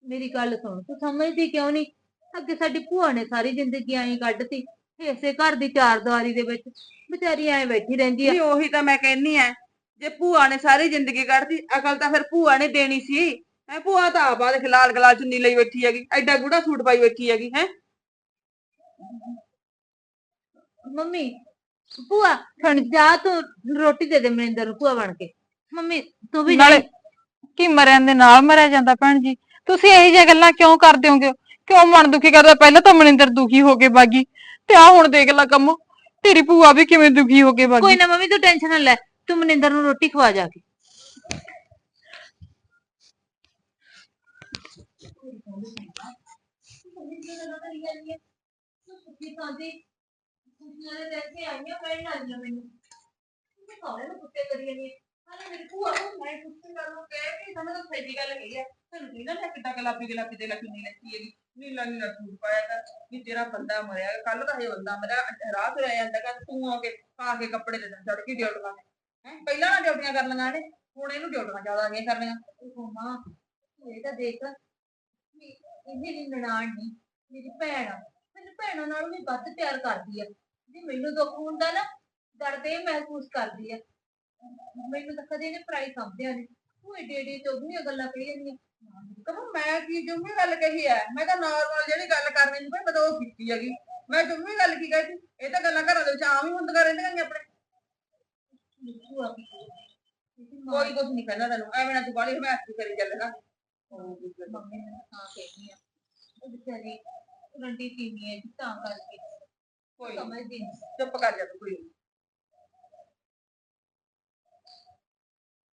ਮੇਰੀ ਗੱਲ ਸੁਣ ਤੂੰ ਸਮਝਦੀ ਕਿਉਂ ਨਹੀਂ? ਅੱਗੇ ਸਾਡੀ ਭੂਆ ਨੇ ਸਾਰੀ ਜ਼ਿੰਦਗੀ ਐਂ ਕੱਢਤੀ ਇਸੇ ਘਰ ਦੀ ਚਾਰਦੀਵਾਰੀ ਦੇ ਵਿੱਚ ਵਿਚਾਰੀ ਐਂ ਬੈਠੀ ਰਹਿੰਦੀ ਆ। ਨਹੀਂ ਉਹੀ ਤਾਂ ਮੈਂ ਕਹਿੰਨੀ ਆ ਜੇ ਭੂਆ ਨੇ ਸਾਰੀ ਜ਼ਿੰਦਗੀ ਕੱਢਤੀ ਅਕਲ ਤਾਂ ਫਿਰ ਭੂਆ ਨੇ ਦੇਣੀ ਸੀ। ਹੈ ਭੂਆ ਤਾਂ ਆਪਾ ਦੇ ਲਾਲ ਗਲਾਲ ਚੁੰਨੀ ਲਈ ਬੈਠੀ ਹੈਗੀ ਐਡਾ ਗੂੜਾ ਸੂਟ ਪਾਈ ਬੈਠੀ ਹੈਗੀ ਹੈ। ਮੰਮੀ ਭੂਆ ਜਾ ਤੂੰ ਰੋਟੀ ਦੇ ਦੇ ਮਨਿੰਦਰ ਨੂੰ ਭੂਆ ਬਣ ਕੇ। ਮੰਮੀ ਤੂੰ ਵੀ ਨਾਲੇ ਕੀ ਮਰਿਆਂ ਦੇ ਨਾਲ ਮਰਿਆ ਜਾਂਦਾ ਭੈਣ ਜੀ? ਤੁਸੀਂ ਇਹੋ ਜਿਹੀਆਂ ਗੱਲਾਂ ਕਿਉਂ ਕਰਦੇ ਹੋਗੇ? ਕਿਉਂ ਮਨ ਦੁਖੀ ਕਰਦਾ? ਪਹਿਲਾਂ ਤਾਂ ਮਨਿੰਦਰ ਦੁਖੀ ਹੋ ਕੇ ਬਾਗੀ ਤੇ ਆ ਹੁਣ ਦੇਖ ਲੈ ਕੰਮ। ਤੇਰੀ ਭੂਆ ਵੀ ਕਿਵੇਂ ਦੁਖੀ ਹੋ ਕੇ ਕੋਈ ਬਾਗੀ ਨਾ ਮੰਮੀ ਤੂੰ ਟੈਨਸ਼ਨ ਨਾ ਲੈ। ਤੂੰ ਮਨਿੰਦਰ ਨੂੰ ਰੋਟੀ ਖਵਾ ਜਾ ਕੇ ਮੇਰੀ ਭੂਆ ਨੂੰ ਮੈਂ ਕੁੱਤੇ ਕਰ ਨੂੰ ਕਹਿ ਕੇ ਸਮਝ ਤਾਂ ਸਹੀ ਗੱਲ ਕਹੀ ਹੈ ਤੁਹਾਨੂੰ ਨਹੀਂ ਨਾ ਲੈ ਕਿੱਦਾਂ ਗਲਾਬੀ ਗਲਾਬੀ ਦੇ ਲੱਗੀ ਨਹੀਂ ਲੱਗੀ ਹੈਗੀ ਨੀਲਾ ਨੀਲਾ ਸੂਟ ਪਾਇਆ ਤਾਂ ਵੀ ਤੇਰਾ ਬੰਦਾ ਮਰਿਆ ਕੱਲ ਦਾ ਇਹ ਬੰਦਾ ਮਰਿਆ ਰਾਹ ਰਾਤ ਜਾਂਦਾ ਕਿ ਤੂੰ ਆ ਕੇ ਪਾ ਕੇ ਕੱਪੜੇ ਦੇ ਚੜ ਕੇ ਡਿਊਟੀਆਂ ਹੈ ਪਹਿਲਾਂ ਨਾ ਡਿਊਟੀਆਂ ਕਰ ਲਈਆਂ ਨੇ, ਹੁਣ ਇਹਨੂੰ ਡਿਊਟੀਆਂ ਜ਼ਿਆਦਾ ਆਗੀਆਂ ਕਰਨੀਆਂ। ਮਾਂ, ਇਹ ਤਾਂ ਦੇਖ। ਇਹ ਮੇਰੀ ਨਨਾਣ ਨਹੀਂ ਮੇਰੀ ਭੈਣ ਆ। ਮੈਨੂੰ ਭੈਣਾਂ ਨਾਲੋਂ ਵੀ ਵੱਧ ਪਿਆਰ ਕਰਦੀ ਆ। ਜੇ ਮੈਨੂੰ ਦੁੱਖ ਹੁੰਦਾ ਨਾ ਦਰਦ ਇਹ ਮਹਿਸੂਸ ਕਰਦੀ ਆ। ਮੈਨੂੰ ਤਾਂ ਕਦੇ ਇਹਨੇ ਪਰਾਈ ਸਮਝਿਆ ਨਹੀਂ ਉਹ ਏਡੇ ਏਡੇ ਚੋਗੀਆਂ ਗੱਲਾਂ ਕਹੀ ਜਾਂਦੀਆਂ। ਕਹਾਂ ਮੈਂ ਕੀ ਜੁਮੀ ਗੱਲ ਕਹੀ ਹੈ ਮੈਂ ਤਾਂ ਨਾਰਮਲ ਜਿਹੜੀ ਗੱਲ ਕਰਨੀ ਸੀ ਮੈਂ ਤਾਂ ਉਹ ਕੀਤੀ ਹੈਗੀ। ਮੈਂ ਜੁਮੀ ਗੱਲ ਕੀ ਕਹੀ ਸੀ? ਇਹ ਤਾਂ ਗੱਲਾਂ ਘਰਾਂ ਦੇ ਵਿੱਚ ਆਮ ਹੀ ਹੁੰਦੀਆਂ ਰਹਿੰਦੀਆਂ ਨੇ ਆਪਣੇ। ਕੋਈ ਕੁਝ ਨਹੀਂ ਕਹਿੰਦਾ ਤੈਨੂੰ। ਐਵੇਂ ਨਾ ਤੂੰ ਬਾਲੀ ਹਮਾਇਤ ਕਰੀ ਚੱਲਣਾ ਮੰਮੀ ਨੇ ਹਾਂ ਕਹਿਣੀ ਆ। ਉਹ ਵਿਚਾਰੀ ਰੰਡੀ ਤੀਵੀਂ ਹੈ ਜੀ, ਤਾਂ ਕਰਕੇ। ਕੋਈ ਸਮਝਦੀ ਨਹੀਂ। ਚੁੱਪ ਕਰ ਜਾ ਤੂੰ ਕੋਈ ਨੀ।